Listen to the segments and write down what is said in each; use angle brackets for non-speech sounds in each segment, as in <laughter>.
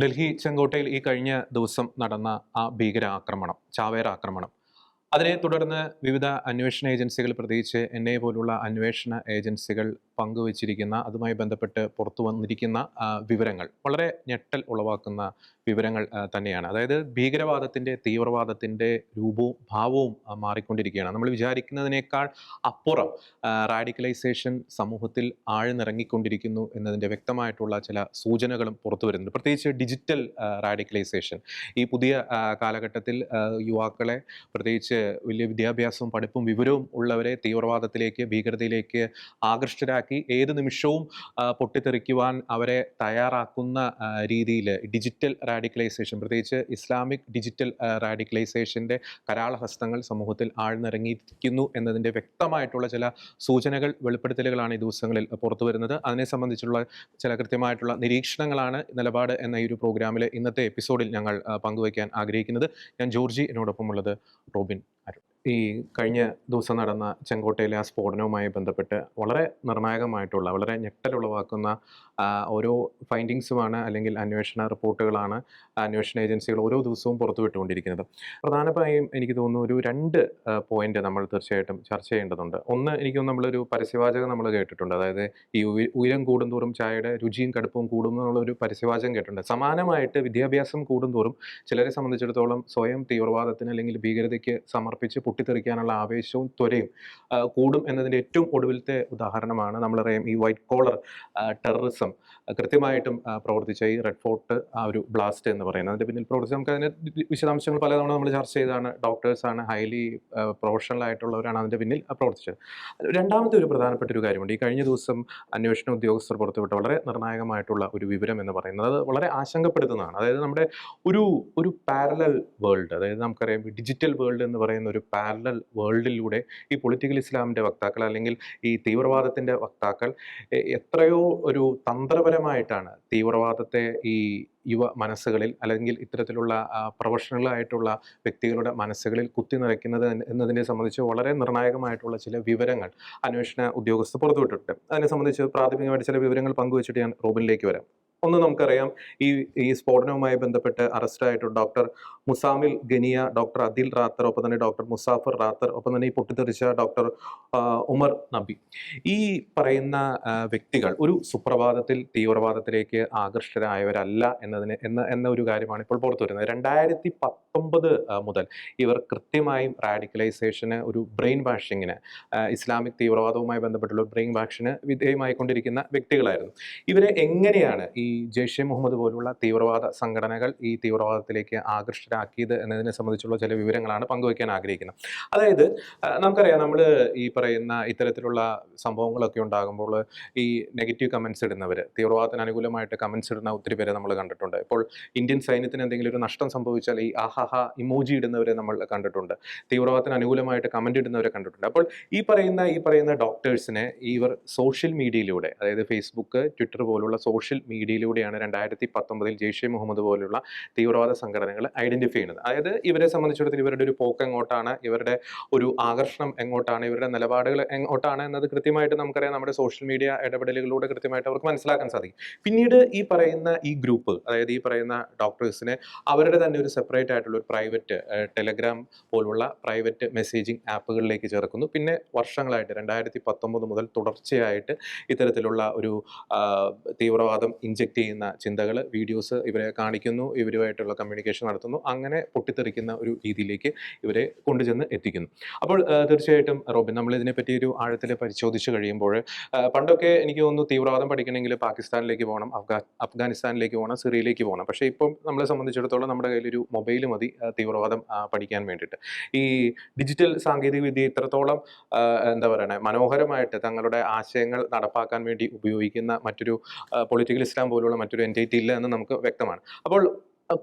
ഡൽഹി ചെങ്കോട്ടയിൽ ഈ കഴിഞ്ഞ ദിവസം നടന്ന ആ ഭീകരാക്രമണം ചാവേർ ആക്രമണം അതിനെ തുടർന്ന് വിവിധ അന്വേഷണ ഏജൻസികൾ പ്രത്യേകിച്ച് എൻ ഐ പോലുള്ള അന്വേഷണ ഏജൻസികൾ പങ്കുവച്ചിരിക്കുന്ന അതുമായി ബന്ധപ്പെട്ട് പുറത്തു വന്നിരിക്കുന്ന വിവരങ്ങൾ. വളരെ ഞെട്ടൽ ഉളവാക്കുന്ന വിവരങ്ങൾ തന്നെയാണ്. അതായത് ഭീകരവാദത്തിന്റെ തീവ്രവാദത്തിന്റെ രൂപവും ഭാവവും മാറിക്കൊണ്ടിരിക്കുകയാണ്. നമ്മൾ വിചാരിക്കുന്നതിനേക്കാൾ അപ്പുറം റാഡിക്കലൈസേഷൻ സമൂഹത്തിൽ ആഴ്ന്നിറങ്ങിക്കൊണ്ടിരിക്കുന്നു എന്നതിന്റെ വ്യക്തമായിട്ടുള്ള ചില സൂചനകളും പുറത്തു വരുന്നുണ്ട്. പ്രത്യേകിച്ച് ഡിജിറ്റൽ റാഡിക്കലൈസേഷൻ. ഈ പുതിയ കാലഘട്ടത്തിൽ യുവാക്കളെ പ്രത്യേകിച്ച് വലിയ വിദ്യാഭ്യാസവും പഠിപ്പും വിവരവും ഉള്ളവരെ തീവ്രവാദത്തിലേക്ക് ഭീകരതയിലേക്ക് ആകൃഷ്ടരാക്കി ഏത് നിമിഷവും പൊട്ടിത്തെറിക്കുവാൻ അവരെ തയ്യാറാക്കുന്ന രീതിയിൽ ഡിജിറ്റൽ റാഡിക്കലൈസേഷൻ പ്രത്യേകിച്ച് ഇസ്ലാമിക് ഡിജിറ്റൽ റാഡിക്കലൈസേഷന്റെ കരാളഹസ്തങ്ങൾ സമൂഹത്തിൽ ആഴ്ന്നിറങ്ങിയിരിക്കുന്നു എന്നതിന്റെ വ്യക്തമായിട്ടുള്ള ചില സൂചനകൾ വെളിപ്പെടുത്തലുകളാണ് ഈ ദിവസങ്ങളിൽ പുറത്തു വരുന്നത്. അതിനെ സംബന്ധിച്ചുള്ള ചില കൃത്യമായിട്ടുള്ള നിരീക്ഷണങ്ങളാണ് നിലപാട് എന്ന ഈ ഒരു പ്രോഗ്രാമിലെ ഇന്നത്തെ എപ്പിസോഡിൽ ഞങ്ങൾ പങ്കുവയ്ക്കാൻ ആഗ്രഹിക്കുന്നത്. ഞാൻ ജോർജി എന്നോടൊപ്പമുള്ളത് റോബിൻ അരുൺ. ഈ കഴിഞ്ഞ ദിവസം നടന്ന ചെങ്കോട്ടയിലെ ആ സ്ഫോടനവുമായി ബന്ധപ്പെട്ട് വളരെ നിർണായകമായിട്ടുള്ള വളരെ ഞെട്ടലുളവാക്കുന്ന ഓരോ ഫൈൻഡിങ്സുമാണ് അല്ലെങ്കിൽ അന്വേഷണ റിപ്പോർട്ടുകളാണ് അന്വേഷണ ഏജൻസികൾ ഓരോ ദിവസവും പുറത്തുവിട്ടുകൊണ്ടിരിക്കുന്നത് പ്രധാനമായും എനിക്ക് തോന്നുന്നു ഒരു രണ്ട് പോയിന്റ് നമ്മൾ തീർച്ചയായിട്ടും ചർച്ച ചെയ്യേണ്ടതുണ്ട്. ഒന്ന് എനിക്ക് തോന്നുന്നു നമ്മളൊരു പരസ്യവാചകം നമ്മൾ കേട്ടിട്ടുണ്ട്. അതായത് ഈ ഉയ- ഉയരം കൂടുന്തോറും ചായയുടെ രുചിയും കടുപ്പവും കൂടും ഒരു പരസ്യവാചകം കേട്ടിട്ടുണ്ട്. സമാനമായിട്ട് വിദ്യാഭ്യാസം കൂടുന്തോറും ചിലരെ സംബന്ധിച്ചിടത്തോളം സ്വയം തീവ്രവാദത്തിന് അല്ലെങ്കിൽ ഭീകരതയ്ക്ക് സമർപ്പിച്ച് പൊട്ടിത്തെറിക്കാനുള്ള ആവേശവും ത്വരയും കൂടും എന്നതിന്റെ ഏറ്റവും ഒടുവിലത്തെ ഉദാഹരണമാണ് നമ്മളറിയാം ഈ വൈറ്റ് കോളർ ടെററിസം കൃത്യമായിട്ടും പ്രവർത്തിച്ച ഈ റെഡ് ഫോർട്ട് ആ ഒരു ബ്ലാസ്റ്റ് എന്ന് പറയുന്നത്. അതിന്റെ പിന്നിൽ പ്രവർത്തിച്ച് നമുക്ക് അതിന് വിശദാംശങ്ങൾ പലതവണ നമ്മൾ ചർച്ച ചെയ്താണ് ഡോക്ടേഴ്സാണ് ഹൈലി പ്രൊഫഷണൽ ആയിട്ടുള്ളവരാണ് അതിന്റെ പിന്നിൽ പ്രവർത്തിച്ചത്. രണ്ടാമത്തെ ഒരു പ്രധാനപ്പെട്ട ഒരു കാര്യമുണ്ട്. ഈ കഴിഞ്ഞ ദിവസം അന്വേഷണ ഉദ്യോഗസ്ഥർ പുറത്തുവിട്ട വളരെ നിർണായകമായിട്ടുള്ള ഒരു വിവരം എന്ന് പറയുന്നത് അത് വളരെ ആശങ്കപ്പെടുത്തുന്നതാണ്. അതായത് നമ്മുടെ ഒരു ഒരു പാരലൽ വേൾഡ് അതായത് നമുക്കറിയാം ഡിജിറ്റൽ വേൾഡ് എന്ന് പറയുന്ന ഒരു പാരലൽ വേൾഡിലൂടെ ഈ പൊളിറ്റിക്കൽ ഇസ്ലാമിന്റെ വക്താക്കൾ അല്ലെങ്കിൽ ഈ തീവ്രവാദത്തിന്റെ വക്താക്കൾ എത്രയോ ഒരു തന്ത്രപരമായിട്ടാണ് തീവ്രവാദത്തെ ഈ യുവ മനസ്സുകളിൽ അല്ലെങ്കിൽ ഇത്തരത്തിലുള്ള പ്രൊഫഷണലായിട്ടുള്ള വ്യക്തികളുടെ മനസ്സുകളിൽ കുത്തി നിറയ്ക്കുന്നത് എന്നതിനെ സംബന്ധിച്ച് വളരെ നിർണായകമായിട്ടുള്ള ചില വിവരങ്ങൾ അന്വേഷണ ഉദ്യോഗസ്ഥർ പുറത്തുവിട്ടിട്ടുണ്ട്. അതിനെ സംബന്ധിച്ച് പ്രാഥമികമായിട്ട് ചില വിവരങ്ങൾ പങ്കുവച്ചിട്ട് ഞാൻ റോബിനിലേക്ക് വരാം. ഒന്ന് നമുക്കറിയാം ഈ ഈ സ്ഫോടനവുമായി ബന്ധപ്പെട്ട് അറസ്റ്റായിട്ടുള്ള ഡോക്ടർ മുസാമിൽ ഗനിയ ഡോക്ടർ അദിൽ റാത്തർ ഒപ്പം തന്നെ ഡോക്ടർ മുസാഫർ റാത്തർ ഒപ്പം തന്നെ ഈ പൊട്ടിത്തെറിച്ച ഡോക്ടർ ഉമർ നബി. ഈ പറയുന്ന വ്യക്തികൾ ഒരു സുപ്രഭാതത്തിൽ തീവ്രവാദത്തിലേക്ക് ആകർഷ്ടരായവരല്ല എന്നതിന് എന്ന എന്ന ഒരു കാര്യമാണ് ഇപ്പോൾ പുറത്തു വരുന്നത്. രണ്ടായിരത്തി പത്തൊമ്പത് മുതൽ ഇവർ കൃത്യമായും റാഡിക്കലൈസേഷന് ഒരു ബ്രെയിൻ വാഷിങ്ങിന് ഇസ്ലാമിക് തീവ്രവാദവുമായി ബന്ധപ്പെട്ടുള്ള ബ്രെയിൻ വാഷിന് വിധേയമായിക്കൊണ്ടിരിക്കുന്ന വ്യക്തികളായിരുന്നു. ഇവരെ എങ്ങനെയാണ് ഈ ജെയ്ഷെ മുഹമ്മദ് പോലുള്ള തീവ്രവാദ സംഘടനകൾ ഈ തീവ്രവാദത്തിലേക്ക് ആകൃഷ്ടരാക്കിയത് എന്നതിനെ സംബന്ധിച്ചുള്ള ചില വിവരങ്ങളാണ് പങ്കുവയ്ക്കാൻ ആഗ്രഹിക്കുന്നത്. അതായത് നമുക്കറിയാം നമ്മൾ ഈ പറയുന്ന ഇത്തരത്തിലുള്ള സംഭവങ്ങളൊക്കെ ഉണ്ടാകുമ്പോൾ ഈ നെഗറ്റീവ് കമൻസ് ഇടുന്നവർ തീവ്രവാദത്തിന് അനുകൂലമായിട്ട് കമൻസ് ഇടുന്ന ഒത്തിരി പേരെ നമ്മൾ കണ്ടിട്ടുണ്ട്. ഇപ്പോൾ ഇന്ത്യൻ സൈന്യത്തിന് എന്തെങ്കിലും ഒരു നഷ്ടം സംഭവിച്ചാൽ ഈ ആഹാഹ ഇമോജി ഇടുന്നവരെ നമ്മൾ കണ്ടിട്ടുണ്ട്. തീവ്രവാദത്തിന് അനുകൂലമായിട്ട് കമന്റ് ഇടുന്നവരെ കണ്ടിട്ടുണ്ട്. അപ്പോൾ ഈ പറയുന്ന ഈ പറയുന്ന ഡോക്ടേഴ്സിനെ ഇവർ സോഷ്യൽ മീഡിയയിലൂടെ അതായത് ഫേസ്ബുക്ക് ട്വിറ്റർ പോലുള്ള സോഷ്യൽ മീഡിയയിലൂടെയാണ് രണ്ടായിരത്തി പത്തൊമ്പതിൽ ജെയ്ഷെ മുഹമ്മദ് പോലുള്ള തീവ്രവാദ സംഘടനകൾ ഐഡന്റിഫൈ ചെയ്യുന്നത്. അതായത് ഇവരെ സംബന്ധിച്ചിടത്തോളം ഇവരുടെ ഒരു പോക്ക് എങ്ങോട്ടാണ് ഇവരുടെ ഒരു ആകർഷണം എങ്ങോട്ടാണ് ഇവരുടെ നിലപാടുകൾ എങ്ങോട്ടാണ് എന്നത് കൃത്യമായിട്ട് നമുക്കറിയാം. നമ്മുടെ സോഷ്യൽ മീഡിയ ഇടപെടലുകളിലൂടെ കൃത്യമായിട്ട് അവർക്ക് മനസ്സിലാക്കാൻ സാധിക്കും. പിന്നീട് ഈ പറയുന്ന ഈ ഗ്രൂപ്പ് അതായത് ഈ പറയുന്ന ഡോക്ടേഴ്സിനെ അവരുടെ തന്നെ ഒരു സെപ്പറേറ്റ് ആയിട്ടുള്ള ഒരു പ്രൈവറ്റ് ടെലഗ്രാം പോലുള്ള പ്രൈവറ്റ് മെസ്സേജിങ് ആപ്പുകളിലേക്ക് ചേർക്കുന്നു. പിന്നെ വർഷങ്ങളായിട്ട് രണ്ടായിരത്തി പത്തൊമ്പത് മുതൽ തുടർച്ചയായിട്ട് ഇത്തരത്തിലുള്ള ഒരു തീവ്രവാദം ഇഞ്ചെക്ട് ചെയ്യുന്ന ചിന്തകൾ വീഡിയോസ് ഇവരെ കാണിക്കുന്നു ഇവരുമായിട്ടുള്ള കമ്മ്യൂണിക്കേഷൻ നടത്തുന്നു. അങ്ങനെ പൊട്ടിത്തെറിക്കുന്ന ഒരു രീതിയിലേക്ക് ഇവരെ കൊണ്ടുചെന്ന് എത്തിക്കുന്നു. അപ്പോൾ തീർച്ചയായിട്ടും റോബിൻ നമ്മൾ ഇതിനെപ്പറ്റി ഒരു ആഴത്തിൽ പരിശോധിച്ച് കഴിയുമ്പോൾ പണ്ടൊക്കെ എനിക്ക് തോന്നുന്നു തീവ്രവാദം പഠിക്കണമെങ്കിൽ പാകിസ്ഥാനിലേക്ക് പോകണം അഫ്ഗാ അഫ്ഗാനിസ്ഥാനിലേക്ക് പോകണം സിറിയയിലേക്ക് പോകണം. പക്ഷേ ഇപ്പം നമ്മളെ സംബന്ധിച്ചിടത്തോളം നമ്മുടെ കയ്യിലൊരു മൊബൈൽ മതി തീവ്രവാദം പഠിക്കാൻ വേണ്ടിയിട്ട്. ഈ ഡിജിറ്റൽ സാങ്കേതിക വിദ്യ ഇത്രത്തോളം എന്താ പറയണേ മനോഹരമായിട്ട് തങ്ങളുടെ ആശയങ്ങൾ നടപ്പാക്കാൻ വേണ്ടി ഉപയോഗിക്കുന്ന മറ്റൊരു പൊളിറ്റിക്കൽ ഇസ്ലാം പോലുള്ള മറ്റൊരു എന്റൈറ്റി ഇല്ല എന്ന് നമുക്ക് വ്യക്തമാണ്. അപ്പോൾ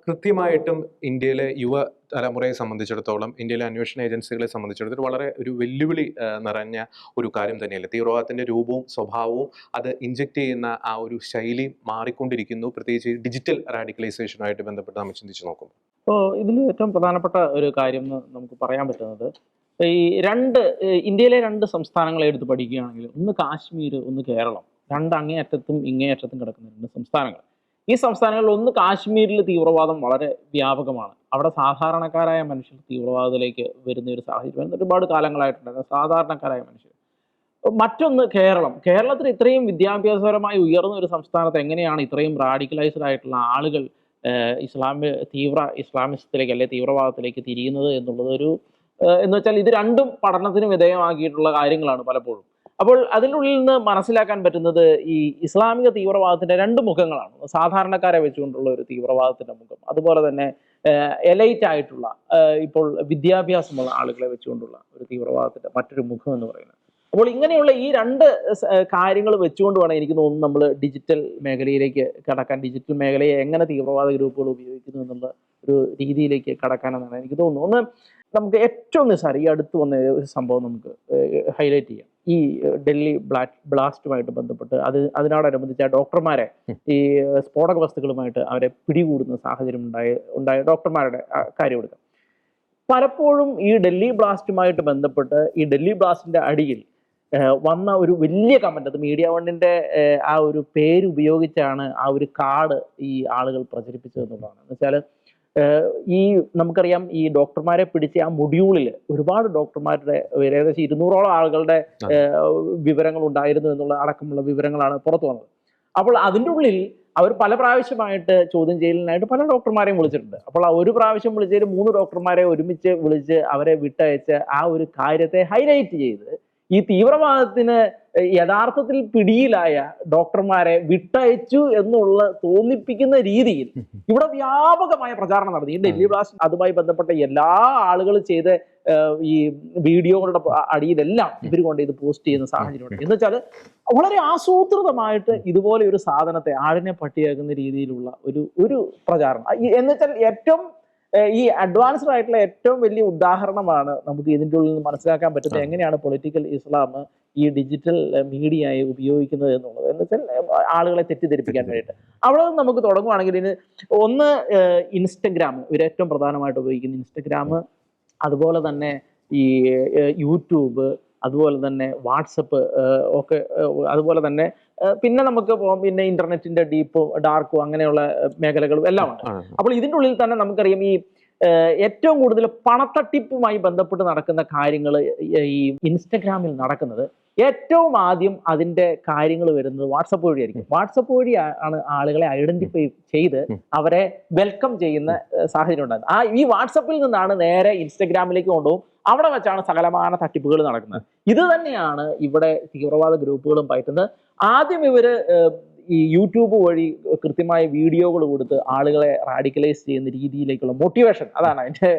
കൃത്യമായിട്ടും ഇന്ത്യയിലെ യുവ തലമുറയെ സംബന്ധിച്ചിടത്തോളം ഇന്ത്യയിലെ അന്വേഷണ ഏജൻസികളെ സംബന്ധിച്ചിടത്തോളം വളരെ ഒരു വെല്ലുവിളി നിറഞ്ഞ ഒരു കാര്യം തന്നെയല്ലേ? തീവ്രവാദത്തിന്റെ രൂപവും സ്വഭാവവും അത് ഇഞ്ചെക്ട് ചെയ്യുന്ന ആ ഒരു ശൈലി മാറിക്കൊണ്ടിരിക്കുന്നു. പ്രത്യേകിച്ച് ഡിജിറ്റൽ റാഡിക്കലൈസേഷനുമായിട്ട് ബന്ധപ്പെട്ട് നമ്മൾ ചിന്തിച്ചു നോക്കും ഇപ്പോൾ ഇതിൽ ഏറ്റവും പ്രധാനപ്പെട്ട ഒരു കാര്യം നമുക്ക് പറയാൻ പറ്റുന്നത് ഈ രണ്ട് ഇന്ത്യയിലെ രണ്ട് സംസ്ഥാനങ്ങളെ എടുത്ത് പഠിക്കുകയാണെങ്കിൽ ഒന്ന് കാശ്മീർ ഒന്ന് കേരളം. രണ്ട് അങ്ങേയറ്റത്തും ഇങ്ങേയറ്റത്തും കിടക്കുന്ന രണ്ട് സംസ്ഥാനങ്ങൾ. ഈ സംസ്ഥാനങ്ങളിൽ ഒന്ന് കാശ്മീരിൽ തീവ്രവാദം വളരെ വ്യാപകമാണ്. അവിടെ സാധാരണക്കാരായ മനുഷ്യർ തീവ്രവാദത്തിലേക്ക് വരുന്ന ഒരു സാഹചര്യം ഒരുപാട് കാലങ്ങളായിട്ടുണ്ട് സാധാരണക്കാരായ മനുഷ്യർ. മറ്റൊന്ന് കേരളം. കേരളത്തിൽ ഇത്രയും വിദ്യാഭ്യാസപരമായി ഉയർന്ന ഒരു സംസ്ഥാനത്ത് എങ്ങനെയാണ് ഇത്രയും റാഡിക്കലൈസ്ഡ് ആയിട്ടുള്ള ആളുകൾ ഇസ്ലാമി തീവ്ര ഇസ്ലാമിസത്തിലേക്ക് അല്ലെ തീവ്രവാദത്തിലേക്ക് തിരിയുന്നത് എന്നുള്ളത് ഒരു ഏഹ്, എന്ന് വെച്ചാൽ ഇത് രണ്ടും പഠനത്തിന് വിധേയമാക്കിയിട്ടുള്ള കാര്യങ്ങളാണ് പലപ്പോഴും. അപ്പോൾ അതിനുള്ളിൽ നിന്ന് മനസ്സിലാക്കാൻ പറ്റുന്നത് ഈ ഇസ്ലാമിക തീവ്രവാദത്തിന്റെ രണ്ട് മുഖങ്ങളാണ്. സാധാരണക്കാരെ വെച്ചുകൊണ്ടുള്ള ഒരു തീവ്രവാദത്തിന്റെ മുഖം. അതുപോലെ തന്നെ എലൈറ്റ് ആയിട്ടുള്ള ഇപ്പോൾ വിദ്യാഭ്യാസമുള്ള ആളുകളെ വെച്ചുകൊണ്ടുള്ള ഒരു തീവ്രവാദത്തിന്റെ മറ്റൊരു മുഖം എന്ന് പറയുന്നത്. അപ്പോൾ ഇങ്ങനെയുള്ള ഈ രണ്ട് കാര്യങ്ങൾ വെച്ചുകൊണ്ട് വേണം എനിക്ക് തോന്നുന്നു നമ്മൾ ഡിജിറ്റൽ മേഖലയിലേക്ക് കടക്കാൻ. ഡിജിറ്റൽ മേഖലയെ എങ്ങനെ തീവ്രവാദ ഗ്രൂപ്പുകൾ ഉപയോഗിക്കുന്നു എന്നുള്ള ഒരു രീതിയിലേക്ക് കടക്കാനെന്നാണ് എനിക്ക് തോന്നുന്നു ഒന്ന് നമുക്ക് ഏറ്റവും നിസ്സാരം ഈ അടുത്ത് വന്ന ഒരു സംഭവം നമുക്ക് ഹൈലൈറ്റ് ചെയ്യാം. ഈ ഡൽഹി ബ്ലാ ബ്ലാസ്റ്റുമായിട്ട് ബന്ധപ്പെട്ട് അത് അതിനോടനുബന്ധിച്ച് ആ ഡോക്ടർമാരെ ഈ സ്ഫോടക വസ്തുക്കളുമായിട്ട് അവരെ പിടികൂടുന്ന സാഹചര്യം ഉണ്ടായ ഉണ്ടായ ഡോക്ടർമാരുടെ കാര്യം എടുക്കാം. പലപ്പോഴും ഈ ഡൽഹി ബ്ലാസ്റ്റുമായിട്ട് ബന്ധപ്പെട്ട് ഈ ഡൽഹി ബ്ലാസ്റ്റിന്റെ അടിയിൽ വന്ന ഒരു വലിയ കമന്റ് അത് മീഡിയ വണ്ണിന്റെ ആ ഒരു പേര് ഉപയോഗിച്ചാണ് ആ ഒരു കാർഡ് ഈ ആളുകൾ പ്രചരിപ്പിച്ചത് എന്നുള്ളതാണ്. എന്ന് വെച്ചാൽ ഈ നമുക്കറിയാം ഈ ഡോക്ടർമാരെ പിടിച്ച ആ മൊഡ്യൂളിൽ ഒരുപാട് ഡോക്ടർമാരുടെ ഏകദേശം ഇരുന്നൂറോളം ആളുകളുടെ വിവരങ്ങൾ ഉണ്ടായിരുന്നു എന്നുള്ള അടക്കമുള്ള വിവരങ്ങളാണ് പുറത്തു വന്നത്. അപ്പോൾ അതിന്റെ ഉള്ളിൽ അവർ പല പ്രാവശ്യമായിട്ട് ചോദ്യം ചെയ്യലിനായിട്ട് പല ഡോക്ടർമാരെയും വിളിച്ചിട്ടുണ്ട്. അപ്പോൾ ആ ഒരു പ്രാവശ്യം വിളിച്ചതിൽ മൂന്ന് ഡോക്ടർമാരെ ഒരുമിച്ച് വിളിച്ച് അവരെ വിട്ടയച്ച് ആ ഒരു കാര്യത്തെ ഹൈലൈറ്റ് ചെയ്ത് ഈ തീവ്രവാദത്തിന് യഥാർത്ഥത്തിൽ പിടിയിലായ ഡോക്ടർമാരെ വിട്ടയച്ചു എന്നുള്ള തോന്നിപ്പിക്കുന്ന രീതിയിൽ <laughs> ഇവിടെ വ്യാപകമായ പ്രചാരണം നടത്തി. ഈ ഡൽഹി ബ്ലാസ്റ്റ് അതുമായി ബന്ധപ്പെട്ട എല്ലാ ആളുകളും ചെയ്ത ഈ വീഡിയോകളുടെ അടിയിലെല്ലാം <laughs> ഇവർ കൊണ്ട് ഇത് പോസ്റ്റ് ചെയ്യുന്ന സാഹചര്യമുണ്ട്. എന്ന് വെച്ചാൽ വളരെ ആസൂത്രിതമായിട്ട് ഇതുപോലെ ഒരു സാധനത്തെ ആടിനെ പട്ടിയാക്കുന്ന രീതിയിലുള്ള ഒരു ഒരു പ്രചാരണം. എന്ന് വെച്ചാൽ ഏറ്റവും ഈ അഡ്വാൻസ്ഡ് ആയിട്ടുള്ള ഏറ്റവും വലിയ ഉദാഹരണമാണ് നമുക്ക് ഇതിന്റെ ഉള്ളിൽ നിന്ന് മനസ്സിലാക്കാൻ പറ്റുന്നത് എങ്ങനെയാണ് പൊളിറ്റിക്കൽ ഇസ്ലാം ഈ ഡിജിറ്റൽ മീഡിയയെ ഉപയോഗിക്കുന്നത് എന്നുള്ളത്. എന്ന് വെച്ചാൽ ആളുകളെ തെറ്റിദ്ധരിപ്പിക്കാൻ വേണ്ടിയിട്ട്. അവിടെ നിന്ന് നമുക്ക് തുടങ്ങുവാണെങ്കിൽ ഇതിന് ഒന്ന് ഇൻസ്റ്റഗ്രാം ഇവർ ഏറ്റവും പ്രധാനമായിട്ട് ഉപയോഗിക്കുന്ന ഇൻസ്റ്റഗ്രാം അതുപോലെ തന്നെ ഈ യൂട്യൂബ് അതുപോലെ തന്നെ വാട്സപ്പ് ഒക്കെ അതുപോലെ തന്നെ പിന്നെ നമുക്ക് പിന്നെ ഇന്റർനെറ്റിന്റെ ഡീപ്പ് ഡാർക്കും അങ്ങനെയുള്ള മേഖലകളും എല്ലാം ഉണ്ട് അപ്പോൾ ഇതിന്റെ ഉള്ളിൽ തന്നെ നമുക്കറിയാം ഈ ഏറ്റവും കൂടുതൽ പണത്തട്ടിപ്പുമായി ബന്ധപ്പെട്ട് നടക്കുന്ന കാര്യങ്ങൾ ഈ ഇൻസ്റ്റഗ്രാമിൽ നടക്കുന്നത് ഏറ്റവും ആദ്യം അതിന്റെ കാര്യങ്ങൾ വരുന്നത് വാട്സപ്പ് വഴിയായിരിക്കും. വാട്സപ്പ് വഴി ആണ് ആളുകളെ ഐഡന്റിഫൈ ചെയ്ത് അവരെ വെൽക്കം ചെയ്യുന്ന സാഹചര്യം ഉണ്ടായത് ആ ഈ വാട്സപ്പിൽ നിന്നാണ് നേരെ ഇൻസ്റ്റഗ്രാമിലേക്ക് കൊണ്ടുപോകും. അവിടെ വെച്ചാണ് സകലമാന തട്ടിപ്പുകൾ നടക്കുന്നത്. ഇത് തന്നെയാണ് ഇവിടെ തീവ്രവാദ ഗ്രൂപ്പുകളും പയറ്റുന്നത്. ആദ്യം ഇവർ ഈ യൂട്യൂബ് വഴി കൃത്യമായ വീഡിയോകൾ കൊടുത്ത് ആളുകളെ റാഡിക്കലൈസ് ചെയ്യുന്ന രീതിയിലേക്കുള്ള മോട്ടിവേഷൻ അതാണ് അതിന്റെ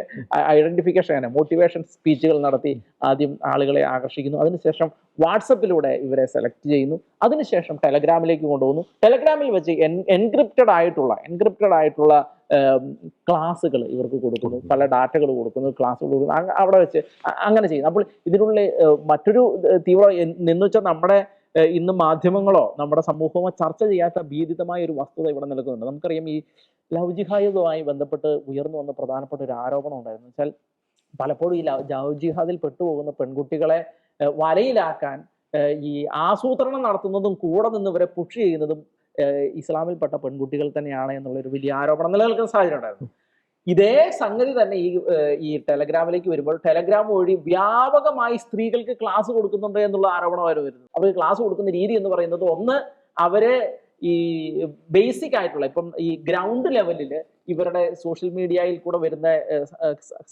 ഐഡന്റിഫിക്കേഷൻ തന്നെ മോട്ടിവേഷൻ സ്പീച്ചുകൾ നടത്തി ആദ്യം ആളുകളെ ആകർഷിക്കുന്നു. അതിനുശേഷം വാട്സപ്പിലൂടെ ഇവരെ സെലക്ട് ചെയ്യുന്നു. അതിനുശേഷം ടെലഗ്രാമിലേക്ക് കൊണ്ടുപോകുന്നു ടെലഗ്രാമിൽ വെച്ച് എൻക്രിപ്റ്റഡ് ആയിട്ടുള്ള എൻക്രിപ്റ്റഡ് ആയിട്ടുള്ള ക്ലാസ്സുകൾ ഇവർക്ക് കൊടുക്കുന്നു. പല ഡാറ്റകൾ കൊടുക്കുന്നു ക്ലാസ്സുകൾ കൊടുക്കുന്നു. അവിടെ വെച്ച് അങ്ങനെ ചെയ്യുന്നു. അപ്പോൾ ഇതിനുള്ള മറ്റൊരു തീവ്ര നിന്നുവെച്ചാൽ നമ്മുടെ ഇന്ന് മാധ്യമങ്ങളോ നമ്മുടെ സമൂഹമോ ചർച്ച ചെയ്യാത്ത ഭീതിതമായ ഒരു വസ്തുത ഇവിടെ നിൽക്കുന്നുണ്ട് നമുക്കറിയാം ഈ ലവ് ജിഹാദുമായി ബന്ധപ്പെട്ട് ഉയർന്നു വന്ന പ്രധാനപ്പെട്ട ഒരു ആരോപണം ഉണ്ടായിരുന്നു. വെച്ചാൽ പലപ്പോഴും ഈ ലവ് ലൗജിഹാദിൽ ജിഹാദിൽ പെട്ടുപോകുന്ന പെൺകുട്ടികളെ വലയിലാക്കാൻ ഈ ആസൂത്രണം നടത്തുന്നതും കൂടെ നിന്ന് ഇവരെ പുഷ് ചെയ്യുന്നതും ഇസ്ലാമിൽപ്പെട്ട പെൺകുട്ടികൾ തന്നെയാണ് എന്നുള്ള ഒരു വലിയ ആരോപണം നിലനിൽക്കുന്ന സാഹചര്യം ഉണ്ടായിരുന്നു. ഇതേ സംഗതി തന്നെ ഈ ഈ ടെലഗ്രാമിലേക്ക് വരുമ്പോൾ ടെലഗ്രാം വഴി വ്യാപകമായി സ്ത്രീകൾക്ക് ക്ലാസ് കൊടുക്കുന്നുണ്ട് എന്നുള്ള ആരോപണമായിരുന്നു. അവർ ക്ലാസ് കൊടുക്കുന്ന രീതി എന്ന് പറയുന്നത് ഒന്ന് അവർ ഈ ബേസിക് ആയിട്ടുള്ള ഇപ്പം ഈ ഗ്രൗണ്ട് ലെവലിൽ ഇവരുടെ സോഷ്യൽ മീഡിയയിൽ കൂടെ വരുന്ന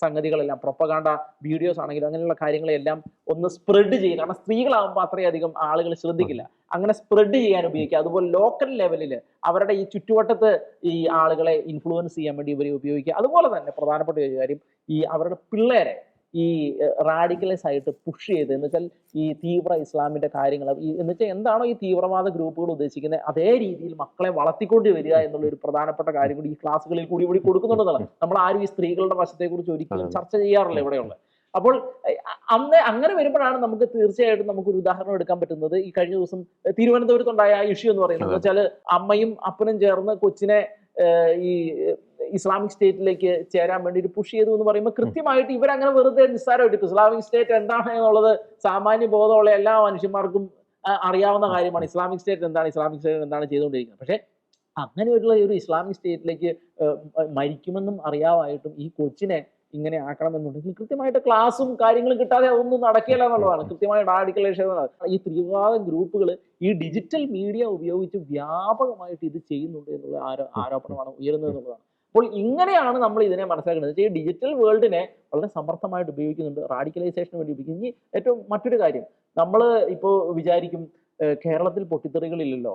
സംഗതികളെല്ലാം പ്രൊപ്പകാണ്ട വീഡിയോസ് ആണെങ്കിലും അങ്ങനെയുള്ള കാര്യങ്ങളെല്ലാം ഒന്ന് സ്പ്രെഡ് ചെയ്യുക കാരണം സ്ത്രീകളാകുമ്പോൾ അത്രയധികം ആളുകൾ ശ്രദ്ധിക്കില്ല. അങ്ങനെ സ്പ്രെഡ് ചെയ്യാൻ ഉപയോഗിക്കുക. അതുപോലെ ലോക്കൽ ലെവലിൽ അവരുടെ ഈ ചുറ്റുവട്ടത്ത് ഈ ആളുകളെ ഇൻഫ്ലുവൻസ് ചെയ്യാൻ വേണ്ടി ഇവരെ ഉപയോഗിക്കുക. അതുപോലെ തന്നെ പ്രധാനപ്പെട്ട ഒരു കാര്യം ഈ അവരുടെ പിള്ളേരെ ഈ റാഡിക്കലൈസ് ആയിട്ട് പുഷ് ചെയ്ത് എന്ന് വെച്ചാൽ ഈ തീവ്ര ഇസ്ലാമിന്റെ കാര്യങ്ങൾ എന്ന് വെച്ചാൽ എന്താണോ ഈ തീവ്രവാദ ഗ്രൂപ്പുകൾ ഉദ്ദേശിക്കുന്നത് അതേ രീതിയിൽ മക്കളെ വളർത്തിക്കൊണ്ട് വരിക എന്നുള്ള ഒരു പ്രധാനപ്പെട്ട കാര്യം കൂടി ഈ ക്ലാസ്സുകളിൽ കൂടി കൂടി കൊടുക്കുന്നുണ്ടെന്നാണ് നമ്മൾ ആരും ഈ സ്ത്രീകളുടെ വശത്തെക്കുറിച്ച് ഒരിക്കലും ചർച്ച ചെയ്യാറില്ല ഇവിടെയുള്ള അപ്പോൾ അന്ന് അങ്ങനെ വരുമ്പോഴാണ് നമുക്ക് തീർച്ചയായിട്ടും നമുക്ക് ഒരു ഉദാഹരണം എടുക്കാൻ പറ്റുന്നത്. ഈ കഴിഞ്ഞ ദിവസം തിരുവനന്തപുരത്തുണ്ടായ ആ ഇഷ്യൂ എന്ന് പറയുന്നത്. വെച്ചാൽ അമ്മയും അപ്പനും ചേർന്ന് കൊച്ചിനെ ഈ ഇസ്ലാമിക് സ്റ്റേറ്റിലേക്ക് ചേരാൻ വേണ്ടി ഒരു പുഷ് ചെയ്തു എന്ന് പറയുമ്പോൾ കൃത്യമായിട്ട് ഇവരങ്ങനെ വെറുതെ നിസ്സാരമായിട്ട് ഇസ്ലാമിക് സ്റ്റേറ്റ് എന്താണ് എന്നുള്ളത് സാമാന്യ ബോധമുള്ള എല്ലാ മനുഷ്യന്മാർക്കും അറിയാവുന്ന കാര്യമാണ്. ഇസ്ലാമിക് സ്റ്റേറ്റ് എന്താണ്? ഇസ്ലാമിക് സ്റ്റേറ്റ് എന്താണ് ചെയ്തുകൊണ്ടിരിക്കുന്നത്? പക്ഷേ അങ്ങനെയുള്ള ഒരു ഇസ്ലാമിക് സ്റ്റേറ്റിലേക്ക് മരിക്കുമെന്നും അറിയാമായിട്ടും ഈ കൊച്ചിനെ ഇങ്ങനെ ആക്കണമെന്നുണ്ടെങ്കിൽ കൃത്യമായിട്ട് ക്ലാസ്സും കാര്യങ്ങളും കിട്ടാതെ അതൊന്നും നടക്കില്ല എന്നുള്ളതാണ്. കൃത്യമായ റാഡിക്കലൈസേഷൻ ഈ തീവ്രവാദ ഗ്രൂപ്പുകൾ ഈ ഡിജിറ്റൽ മീഡിയ ഉപയോഗിച്ച് വ്യാപകമായിട്ട് ഇത് ചെയ്യുന്നുണ്ട് എന്നുള്ള ആരോ ആരോപണമാണ് ഉയരുന്നത് എന്നുള്ളതാണ്. അപ്പോൾ ഇങ്ങനെയാണ് നമ്മൾ ഇതിനെ മനസ്സിലാക്കുന്നത് ഈ ഡിജിറ്റൽ വേൾഡിനെ വളരെ സമർത്ഥമായിട്ട് ഉപയോഗിക്കുന്നുണ്ട്. റാഡിക്കലൈസേഷന് വേണ്ടി ഉപയോഗിക്കുന്നു. ഇനി ഏറ്റവും മറ്റൊരു കാര്യം. നമ്മൾ ഇപ്പോൾ വിചാരിക്കും കേരളത്തിൽ പൊട്ടിത്തെറികളില്ലല്ലോ.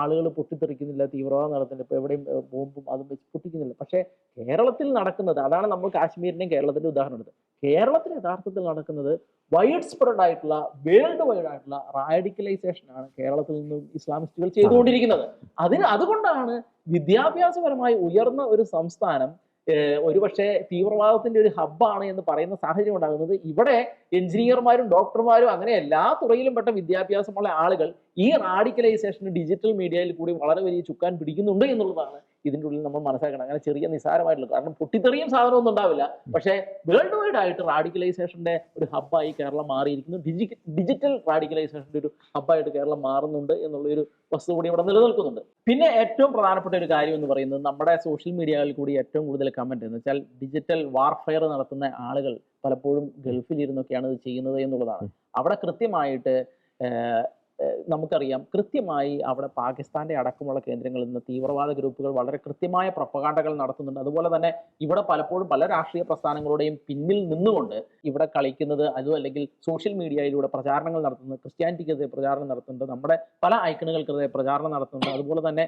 ആളുകൾ പൊട്ടിത്തെറിക്കുന്നില്ല തീവ്രവാദം നടത്തുന്നില്ല ഇപ്പൊ എവിടെയും ബോംബും അതും വെച്ച് പൊട്ടിക്കുന്നില്ല. പക്ഷേ കേരളത്തിൽ നടക്കുന്നത് അതാണ് നമ്മൾ കാശ്മീരിന്റെയും കേരളത്തിന്റെ ഉദാഹരണം എടുത്തത്. കേരളത്തിൽ യഥാർത്ഥത്തിൽ നടക്കുന്നത് വൈഡ് സ്പ്രെഡ് ആയിട്ടുള്ള വേൾഡ് വൈഡ് ആയിട്ടുള്ള റാഡിക്കലൈസേഷൻ ആണ് കേരളത്തിൽ നിന്നും ഇസ്ലാമിസ്റ്റുകൾ ചെയ്തുകൊണ്ടിരിക്കുന്നത്. അതിന് അതുകൊണ്ടാണ് വിദ്യാഭ്യാസപരമായി ഉയർന്ന ഒരു സംസ്ഥാനം ഒരുപക്ഷെ തീവ്രവാദത്തിന്റെ ഒരു ഹബ്ബാണ് എന്ന് പറയുന്ന സാഹചര്യം ഉണ്ടാകുന്നത്. ഇവിടെ എഞ്ചിനീയർമാരും ഡോക്ടർമാരും അങ്ങനെ എല്ലാ തുറയിലും പെട്ട വിദ്യാഭ്യാസമുള്ള ആളുകൾ ഈ റാഡിക്കലൈസേഷന് ഡിജിറ്റൽ മീഡിയയിൽ കൂടി വളരെ വലിയ ചുക്കാൻ പിടിക്കുന്നുണ്ട് എന്നുള്ളതാണ് ഇതിന്റെ ഉള്ളിൽ നമ്മൾ മനസ്സിലാക്കണം. അങ്ങനെ ചെറിയ നിസാരമായിട്ടുള്ള കാരണം പൊട്ടിത്തെറിയും സാധനമൊന്നും ഉണ്ടാവില്ല. പക്ഷേ വേൾഡ് വൈഡ് ആയിട്ട് റാഡിക്കലൈസേഷന്റെ ഒരു ഹബ്ബായി കേരളം മാറിയിരിക്കുന്നു. ഡിജി ഡിജിറ്റൽ റാഡിക്കലൈസേഷന്റെ ഒരു ഹബ്ബായിട്ട് കേരളം മാറുന്നുണ്ട് എന്നുള്ള ഒരു വസ്തു കൂടി ഇവിടെ നിലനിൽക്കുന്നുണ്ട്. പിന്നെ ഏറ്റവും പ്രധാനപ്പെട്ട ഒരു കാര്യം എന്ന് പറയുന്നത് നമ്മുടെ സോഷ്യൽ മീഡിയകളിൽ കൂടി ഏറ്റവും കൂടുതൽ കമന്റ് എന്ന് വെച്ചാൽ ഡിജിറ്റൽ വാർഫെയർ നടത്തുന്ന ആളുകൾ പലപ്പോഴും ഗൾഫിലിരുന്നൊക്കെയാണ് ഇത് ചെയ്യുന്നത് എന്നുള്ളതാണ്. അവിടെ കൃത്യമായിട്ട് നമുക്കറിയാം. കൃത്യമായി അവിടെ പാകിസ്ഥാന്റെ അടക്കമുള്ള കേന്ദ്രങ്ങളിൽ നിന്ന് തീവ്രവാദ ഗ്രൂപ്പുകൾ വളരെ കൃത്യമായ പ്രൊപ്പകാണ്ടകൾ നടത്തുന്നുണ്ട്. അതുപോലെ തന്നെ ഇവിടെ പലപ്പോഴും പല രാഷ്ട്രീയ പ്രസ്ഥാനങ്ങളുടെയും പിന്നിൽ നിന്നുകൊണ്ട് ഇവിടെ കളിക്കുന്നത് അതും അല്ലെങ്കിൽ സോഷ്യൽ മീഡിയയിലൂടെ പ്രചാരണങ്ങൾ നടത്തുന്നത് ക്രിസ്ത്യാനിറ്റിക്കെതിരെ പ്രചാരണം നടത്തുന്നുണ്ട് നമ്മുടെ പല ഐക്കണുകൾക്കെതിരെ പ്രചാരണം നടത്തുന്നുണ്ട് അതുപോലെ തന്നെ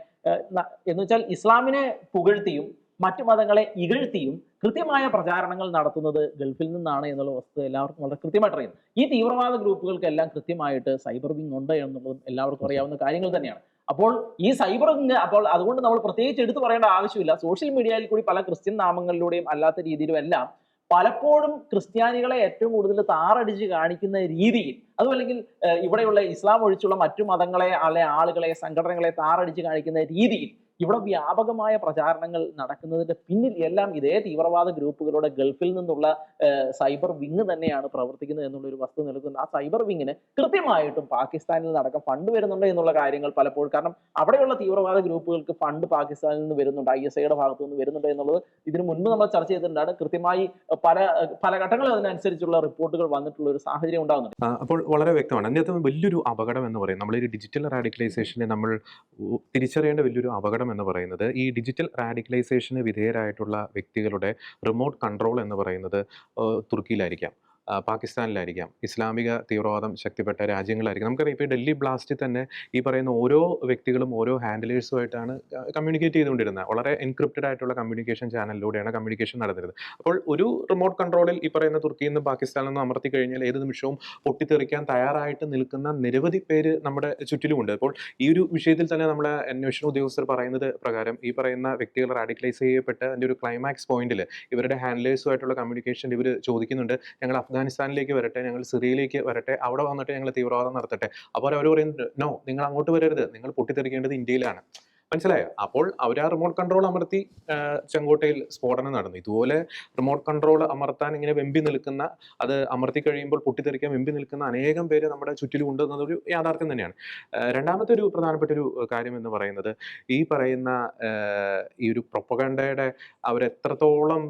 എന്ന് വെച്ചാൽ ഇസ്ലാമിനെ പുകഴ്ത്തിയും മറ്റു മതങ്ങളെ ഇകഴ്ത്തിയും കൃത്യമായ പ്രചാരണങ്ങൾ നടത്തുന്നത് ഗൾഫിൽ നിന്നാണ് എന്നുള്ള വസ്തുത എല്ലാവർക്കും വളരെ കൃത്യമായിട്ട് അറിയാം. ഈ തീവ്രവാദ ഗ്രൂപ്പുകൾക്കെല്ലാം കൃത്യമായിട്ട് സൈബർ വിങ് ഉണ്ട് എന്നുള്ളതും എല്ലാവർക്കും അറിയാവുന്ന കാര്യങ്ങൾ തന്നെയാണ്. അപ്പോൾ ഈ സൈബർ വിങ് അപ്പോൾ അതുകൊണ്ട് നമ്മൾ പ്രത്യേകിച്ച് എടുത്തു പറയേണ്ട ആവശ്യമില്ല. സോഷ്യൽ മീഡിയയിൽ കൂടി പല ക്രിസ്ത്യൻ നാമങ്ങളിലൂടെയും അല്ലാത്ത രീതിയിലും എല്ലാം പലപ്പോഴും ക്രിസ്ത്യാനികളെ ഏറ്റവും കൂടുതൽ താറടിച്ച് കാണിക്കുന്ന രീതിയിൽ അതുമല്ലെങ്കിൽ ഇവിടെയുള്ള ഇസ്ലാം ഒഴിച്ചുള്ള മറ്റു മതങ്ങളെ അല്ലെ ആളുകളെ സംഘടനകളെ താറടിച്ച് കാണിക്കുന്ന രീതിയിൽ ഇവിടെ വ്യാപകമായ പ്രചാരണങ്ങൾ നടക്കുന്നതിന്റെ പിന്നിൽ എല്ലാം ഇതേ തീവ്രവാദ ഗ്രൂപ്പുകളുടെ ഗൾഫിൽ നിന്നുള്ള സൈബർ വിങ് തന്നെയാണ് പ്രവർത്തിക്കുന്നത് എന്നുള്ള ഒരു വസ്തു നിൽക്കുന്നത് ആ സൈബർ വിങ്ങിന് കൃത്യമായിട്ടും പാകിസ്ഥാനിൽ നടക്കം ഫണ്ട് വരുന്നുണ്ട് എന്നുള്ള കാര്യങ്ങൾ പലപ്പോഴും കാരണം അവിടെയുള്ള തീവ്രവാദ ഗ്രൂപ്പുകൾക്ക് ഫണ്ട് പാകിസ്ഥാനിൽ നിന്ന് വരുന്നുണ്ട് ഐ എസ് ഐയുടെ ഭാഗത്തു നിന്ന് വരുന്നുണ്ട് എന്നുള്ളത് ഇതിനു മുൻപ് നമ്മൾ ചർച്ച ചെയ്തിട്ടുണ്ടാണ് കൃത്യമായി പല പല ഘട്ടങ്ങളും അതിനനുസരിച്ചുള്ള റിപ്പോർട്ടുകൾ വന്നിട്ടുള്ള ഒരു സാഹചര്യം ഉണ്ടാകുന്നുണ്ട്. അപ്പോൾ വളരെ വ്യക്തമാണ്. അതിനകത്ത് വലിയൊരു അപകടം എന്ന് പറയും നമ്മൾ ഈ ഡിജിറ്റൽ റാഡിക്കലൈസേഷനെ നമ്മൾ തിരിച്ചറിയേണ്ട വലിയൊരു അപകടം എന്ന് പറയുന്നത് ഈ ഡിജിറ്റൽ റാഡിക്കലൈസേഷന് വിധേയരായിട്ടുള്ള വ്യക്തികളുടെ റിമോട്ട് കൺട്രോൾ എന്ന് പറയുന്നത് തുർക്കിയിലായിരിക്കാം. പാകിസ്ഥാനിലായിരിക്കാം. ഇസ്ലാമിക തീവ്രവാദം ശക്തിപ്പെട്ട രാജ്യങ്ങളായിരിക്കാം. നമുക്കറിയാം ഇപ്പോൾ ഡൽഹി ബ്ലാസ്റ്റിൽ തന്നെ ഈ പറയുന്ന ഓരോ വ്യക്തികളും ഓരോ ഹാൻഡിലേഴ്സുമായിട്ടാണ് കമ്മ്യൂണിക്കേറ്റ് ചെയ്തുകൊണ്ടിരുന്നത്. വളരെ എൻക്രിപ്റ്റഡ് ആയിട്ടുള്ള കമ്മ്യൂണിക്കേഷൻ ചാനലിലൂടെയാണ് കമ്മ്യൂണിക്കേഷൻ നടന്നിരുന്നത്. അപ്പോൾ ഒരു റിമോട്ട് കൺട്രോളിൽ ഈ പറയുന്ന തുർക്കിയിൽ നിന്ന് പാകിസ്ഥാനിൽ നിന്ന് അമർത്തി കഴിഞ്ഞാൽ ഏത് നിമിഷവും പൊട്ടിത്തെറിക്കാൻ തയ്യാറായിട്ട് നിൽക്കുന്ന നിരവധി പേര് നമ്മുടെ ചുറ്റിലുമുണ്ട്. അപ്പോൾ ഈ ഒരു വിഷയത്തിൽ തന്നെ നമ്മളെ അന്വേഷണ ഉദ്യോഗസ്ഥർ പറയുന്നത് പ്രകാരം ഈ പറയുന്ന വ്യക്തികൾ റാഡിക്കലൈസ് ചെയ്യപ്പെട്ട അതിന്റെ ഒരു ക്ലൈമാക്സ് പോയിന്റിൽ ഇവരുടെ ഹാൻഡിലേഴ്സുമായിട്ടുള്ള കമ്മ്യൂണിക്കേഷൻ ഇവർ ചോദിക്കുന്നുണ്ട്. ഞങ്ങൾ അഫ്ഗാനിസ്ഥാനിലേക്ക് വരട്ടെ ഞങ്ങൾ സിറിയയിലേക്ക് വരട്ടെ അവിടെ വന്നിട്ട് ഞങ്ങൾ തീവ്രവാദം നടത്തട്ടെ. അപ്പോൾ അവർ പറയുന്നുണ്ട് നോ നിങ്ങൾ അങ്ങോട്ട് വരരുത്. നിങ്ങൾ പൊട്ടിത്തെറിക്കേണ്ടത് ഇന്ത്യയിലാണ്. മനസ്സിലായോ? അപ്പോൾ അവർ ആ റിമോട്ട് കൺട്രോൾ അമർത്തി ചെങ്കോട്ടയിൽ സ്ഫോടനം നടന്നു. ഇതുപോലെ റിമോട്ട് കൺട്രോൾ അമർത്താൻ ഇങ്ങനെ വെമ്പി നിൽക്കുന്ന അത് അമർത്തി കഴിയുമ്പോൾ പൊട്ടിത്തെറിക്കാൻ വെമ്പി നിൽക്കുന്ന അനേകം പേര് നമ്മുടെ ചുറ്റിലും ഉണ്ട് എന്നതൊരു യാഥാർത്ഥ്യം തന്നെയാണ്. രണ്ടാമത്തെ ഒരു പ്രധാനപ്പെട്ട ഒരു കാര്യം എന്ന് പറയുന്നത് ഈ പറയുന്ന ഈ ഒരു പ്രൊപ്പഗണ്ടയുടെ അവരെത്രത്തോളം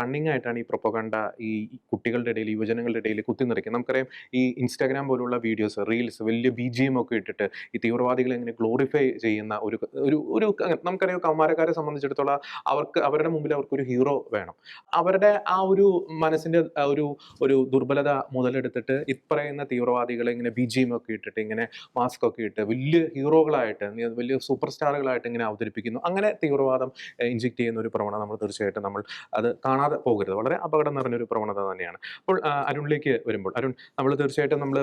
കണ്ണിങ് ആയിട്ടാണ് ഈ പ്രൊപ്പഗണ്ട ഈ കുട്ടികളുടെ ഇടയിൽ യുവജനങ്ങളുടെ ഇടയിൽ കുത്തിനിറയ്ക്കുന്നത് നമുക്കറിയാം ഈ ഇൻസ്റ്റാഗ്രാം പോലുള്ള വീഡിയോസ് റീൽസ് വലിയ ബി ജി എം ഒക്കെ ഇട്ടിട്ട് ഈ തീവ്രവാദികളെ എങ്ങനെ ഗ്ലോറിഫൈ ചെയ്യുന്ന ഒരു ഒരു ഒരു നമുക്കറിയാം കൗമാരക്കാരെ സംബന്ധിച്ചിടത്തോളം അവർക്ക് അവരുടെ മുമ്പിൽ അവർക്കൊരു ഹീറോ വേണം. അവരുടെ ആ ഒരു മനസ്സിന്റെ ഒരു ഒരു ദുർബലത മുതലെടുത്തിട്ട് ഇപ്പറയുന്ന തീവ്രവാദികളെ ഇങ്ങനെ ബി ജി എം ഒക്കെ ഇട്ടിട്ട് ഇങ്ങനെ മാസ്ക് ഒക്കെ ഇട്ട് വലിയ ഹീറോകളായിട്ട് വലിയ സൂപ്പർ സ്റ്റാറുകളായിട്ട് ഇങ്ങനെ അവതരിപ്പിക്കുന്നു. അങ്ങനെ തീവ്രവാദം ഇഞ്ചെക്ട് ചെയ്യുന്ന ഒരു പ്രവണത നമ്മൾ തീർച്ചയായിട്ടും നമ്മൾ അത് കാണാതെ പോകരുത്. വളരെ അപകടം നിറഞ്ഞൊരു പ്രവണത തന്നെയാണ്. അപ്പോൾ അരുണിലേക്ക് വരുമ്പോൾ അരുൺ നമ്മൾ തീർച്ചയായിട്ടും നമ്മൾ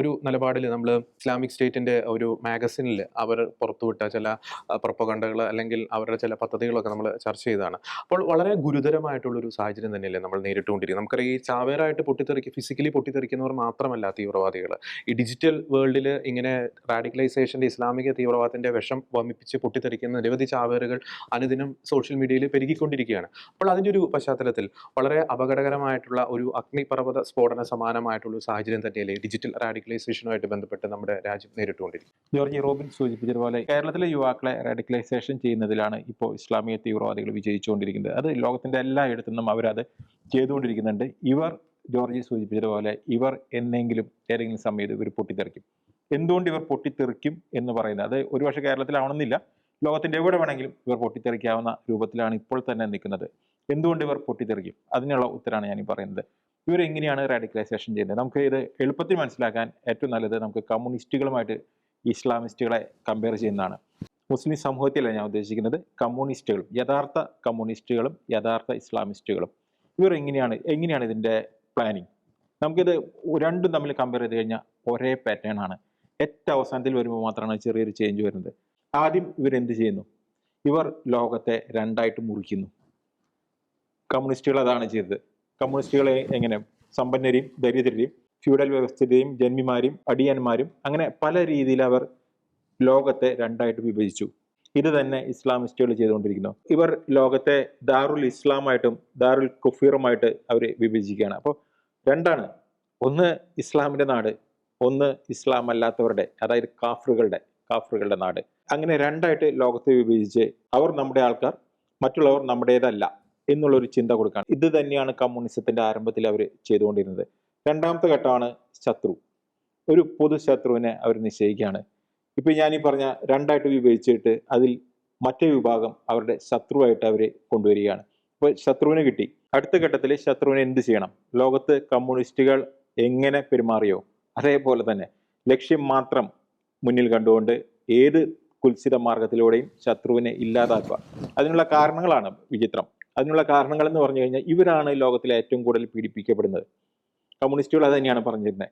ഒരു നിലപാടിൽ നമ്മൾ ഇസ്ലാമിക് സ്റ്റേറ്റിന്റെ ഒരു മാഗസിനിൽ അവർ പുറത്തുവിട്ട ചില പ്രൊപ്പകണ്ടകൾ അല്ലെങ്കിൽ അവരുടെ ചില പദ്ധതികളൊക്കെ നമ്മൾ ചർച്ച ചെയ്തതാണ്. അപ്പോൾ വളരെ ഗുരുതരമായിട്ടുള്ളൊരു സാഹചര്യം തന്നെയല്ലേ നമ്മൾ നേരിട്ടുകൊണ്ടിരിക്കുന്നത്. നമുക്കറിയാം ഈ ചാവേറായിട്ട് പൊട്ടിത്തെറിക്കുക ഫിസിക്കലി പൊട്ടിത്തെറിക്കുന്നവർ മാത്രമല്ല തീവ്രവാദികൾ ഈ ഡിജിറ്റൽ വേൾഡിൽ ഇങ്ങനെ റാഡിക്കലൈസേഷന്റെ ഇസ്ലാമിക തീവ്രവാദത്തിന്റെ വിഷം വമിപ്പിച്ച് പൊട്ടിത്തെറിക്കുന്ന നിരവധി ചാവേറുകൾ അനുദിനം സോഷ്യൽ മീഡിയയിൽ പെരുകിക്കൊണ്ടിരിക്കുകയാണ്. അപ്പോൾ അതിന്റെ ഒരു പശ്ചാത്തലത്തിൽ വളരെ അപകടകരമായിട്ടുള്ള ഒരു അഗ്നിപർവത സ്ഫോടന സമാനമായിട്ടുള്ള ഒരു സാഹചര്യം തന്നെയല്ലേ ഡിജിറ്റൽ റാഡിക്കലൈസേഷനുമായിട്ട് ബന്ധപ്പെട്ട് നമ്മുടെ രാജ്യം നേരിട്ടുകൊണ്ടിരിക്കും ജോർജ് റോബിൻ സൂചിപ്പിച്ചതുപോലെ കേരളത്തിലെ യുവാക്കൾ യുവാക്കളെ റാഡിക്കലൈസേഷൻ ചെയ്യുന്നതിലാണ് ഇപ്പോൾ ഇസ്ലാമിക തീവ്രവാദികൾ വിജയിച്ചുകൊണ്ടിരിക്കുന്നത്. അത് ലോകത്തിന്റെ എല്ലായിടത്തു നിന്നും അവരത് ചെയ്തുകൊണ്ടിരിക്കുന്നുണ്ട്. ഇവർ ജോർജി സൂചിപ്പിച്ചതുപോലെ ഇവർ എന്നെങ്കിലും ഏതെങ്കിലും സമയത്ത് ഇവർ പൊട്ടിത്തെറിക്കും. എന്തുകൊണ്ട് ഇവർ പൊട്ടിത്തെറിക്കും എന്ന് പറയുന്നത്? അത് ഒരുപക്ഷെ കേരളത്തിലാവണമെന്നില്ല. ലോകത്തിന്റെ എവിടെ വേണമെങ്കിലും ഇവർ പൊട്ടിത്തെറിക്കാവുന്ന രൂപത്തിലാണ് ഇപ്പോൾ തന്നെ നിൽക്കുന്നത്. എന്തുകൊണ്ട് ഇവർ പൊട്ടിത്തെറിക്കും? അതിനുള്ള ഉത്തരമാണ് ഞാൻ ഈ പറയുന്നത്. ഇവർ എങ്ങനെയാണ് റാഡിക്കലൈസേഷൻ ചെയ്യുന്നത്? നമുക്ക് ഇത് എളുപ്പത്തിൽ മനസ്സിലാക്കാൻ ഏറ്റവും നല്ലത് നമുക്ക് കമ്മ്യൂണിസ്റ്റുകളുമായിട്ട് ഇസ്ലാമിസ്റ്റുകളെ കമ്പയർ ചെയ്യുന്നതാണ്. മുസ്ലിം സമൂഹത്തിലല്ല ഞാൻ ഉദ്ദേശിക്കുന്നത്. കമ്മ്യൂണിസ്റ്റുകളും യഥാർത്ഥ കമ്മ്യൂണിസ്റ്റുകളും യഥാർത്ഥ ഇസ്ലാമിസ്റ്റുകളും. ഇവർ എങ്ങനെയാണ് എങ്ങനെയാണ് ഇതിന്റെ പ്ലാനിങ് നമുക്കിത് രണ്ടും തമ്മിൽ കമ്പയർ ചെയ്ത് കഴിഞ്ഞാൽ ഒരേ പാറ്റേൺ ആണ്. ഏറ്റവും അവസാനത്തിൽ വരുമ്പോൾ മാത്രമാണ് ചെറിയൊരു ചേഞ്ച് വരുന്നത്. ആദ്യം ഇവരെന്ത് ചെയ്യുന്നു? ഇവർ ലോകത്തെ രണ്ടായിട്ട് മുറിക്കുന്നു. കമ്മ്യൂണിസ്റ്റുകൾ അതാണ് ചെയ്തത്. കമ്മ്യൂണിസ്റ്റുകളെ എങ്ങനെ? സമ്പന്നരെയും ദരിദ്രരെയും ഫ്യൂഡൽ വ്യവസ്ഥയുടെയും ജന്മിമാരും അടിയന്മാരും അങ്ങനെ പല രീതിയിൽ അവർ ലോകത്തെ രണ്ടായിട്ട് വിഭജിച്ചു. ഇത് തന്നെ ഇസ്ലാമിസ്റ്റുകൾ ചെയ്തുകൊണ്ടിരിക്കുന്നു. ഇവർ ലോകത്തെ ദാറുൽ ഇസ്ലാമായിട്ടും ദാറുൽ കുഫീറുമായിട്ട് അവർ വിഭജിക്കുകയാണ്. അപ്പോൾ രണ്ടാണ്. ഒന്ന് ഇസ്ലാമിന്റെ നാട് ഒന്ന് ഇസ്ലാം അല്ലാത്തവരുടെ അതായത് കാഫറുകളുടെ കാഫറുകളുടെ നാട്. അങ്ങനെ രണ്ടായിട്ട് ലോകത്തെ വിഭജിച്ച് അവർ നമ്മുടെ ആൾക്കാർ മറ്റുള്ളവർ നമ്മുടേതല്ല എന്നുള്ളൊരു ചിന്ത കൊടുക്കുകയാണ്. ഇത് തന്നെയാണ് കമ്മ്യൂണിസത്തിന്റെ ആരംഭത്തിൽ അവർ ചെയ്തുകൊണ്ടിരുന്നത്. രണ്ടാമത്തെ ഘട്ടമാണ് ശത്രു. ഒരു പൊതു ശത്രുവിനെ അവർ നിശ്ചയിക്കുകയാണ്. ഇപ്പൊ ഞാൻ ഈ പറഞ്ഞ രണ്ടായിട്ട് വിഭജിച്ചിട്ട് അതിൽ മറ്റേ വിഭാഗം അവരുടെ ശത്രുവായിട്ട് അവരെ കൊണ്ടുവരികയാണ്. അപ്പോൾ ശത്രുവിനെ കിട്ടി. അടുത്ത ഘട്ടത്തിൽ ശത്രുവിനെ എന്ത് ചെയ്യണം? ലോകത്ത് കമ്മ്യൂണിസ്റ്റുകൾ എങ്ങനെ പെരുമാറിയോ? അതേപോലെ തന്നെ ലക്ഷ്യം മാത്രം മുന്നിൽ കണ്ടുകൊണ്ട് ഏത് കുൽസിത മാർഗത്തിലൂടെയും ശത്രുവിനെ ഇല്ലാതാക്കുക. അതിനുള്ള കാരണങ്ങളാണ് വിചിത്രം. അതിനുള്ള കാരണങ്ങൾ എന്ന് പറഞ്ഞു കഴിഞ്ഞാൽ ഇവരാണ് ലോകത്തിലെ ഏറ്റവും കൂടുതൽ പീഡിപ്പിക്കപ്പെടുന്നത്. കമ്മ്യൂണിസ്റ്റുകൾ അത് തന്നെയാണ് പറഞ്ഞിരുന്നത്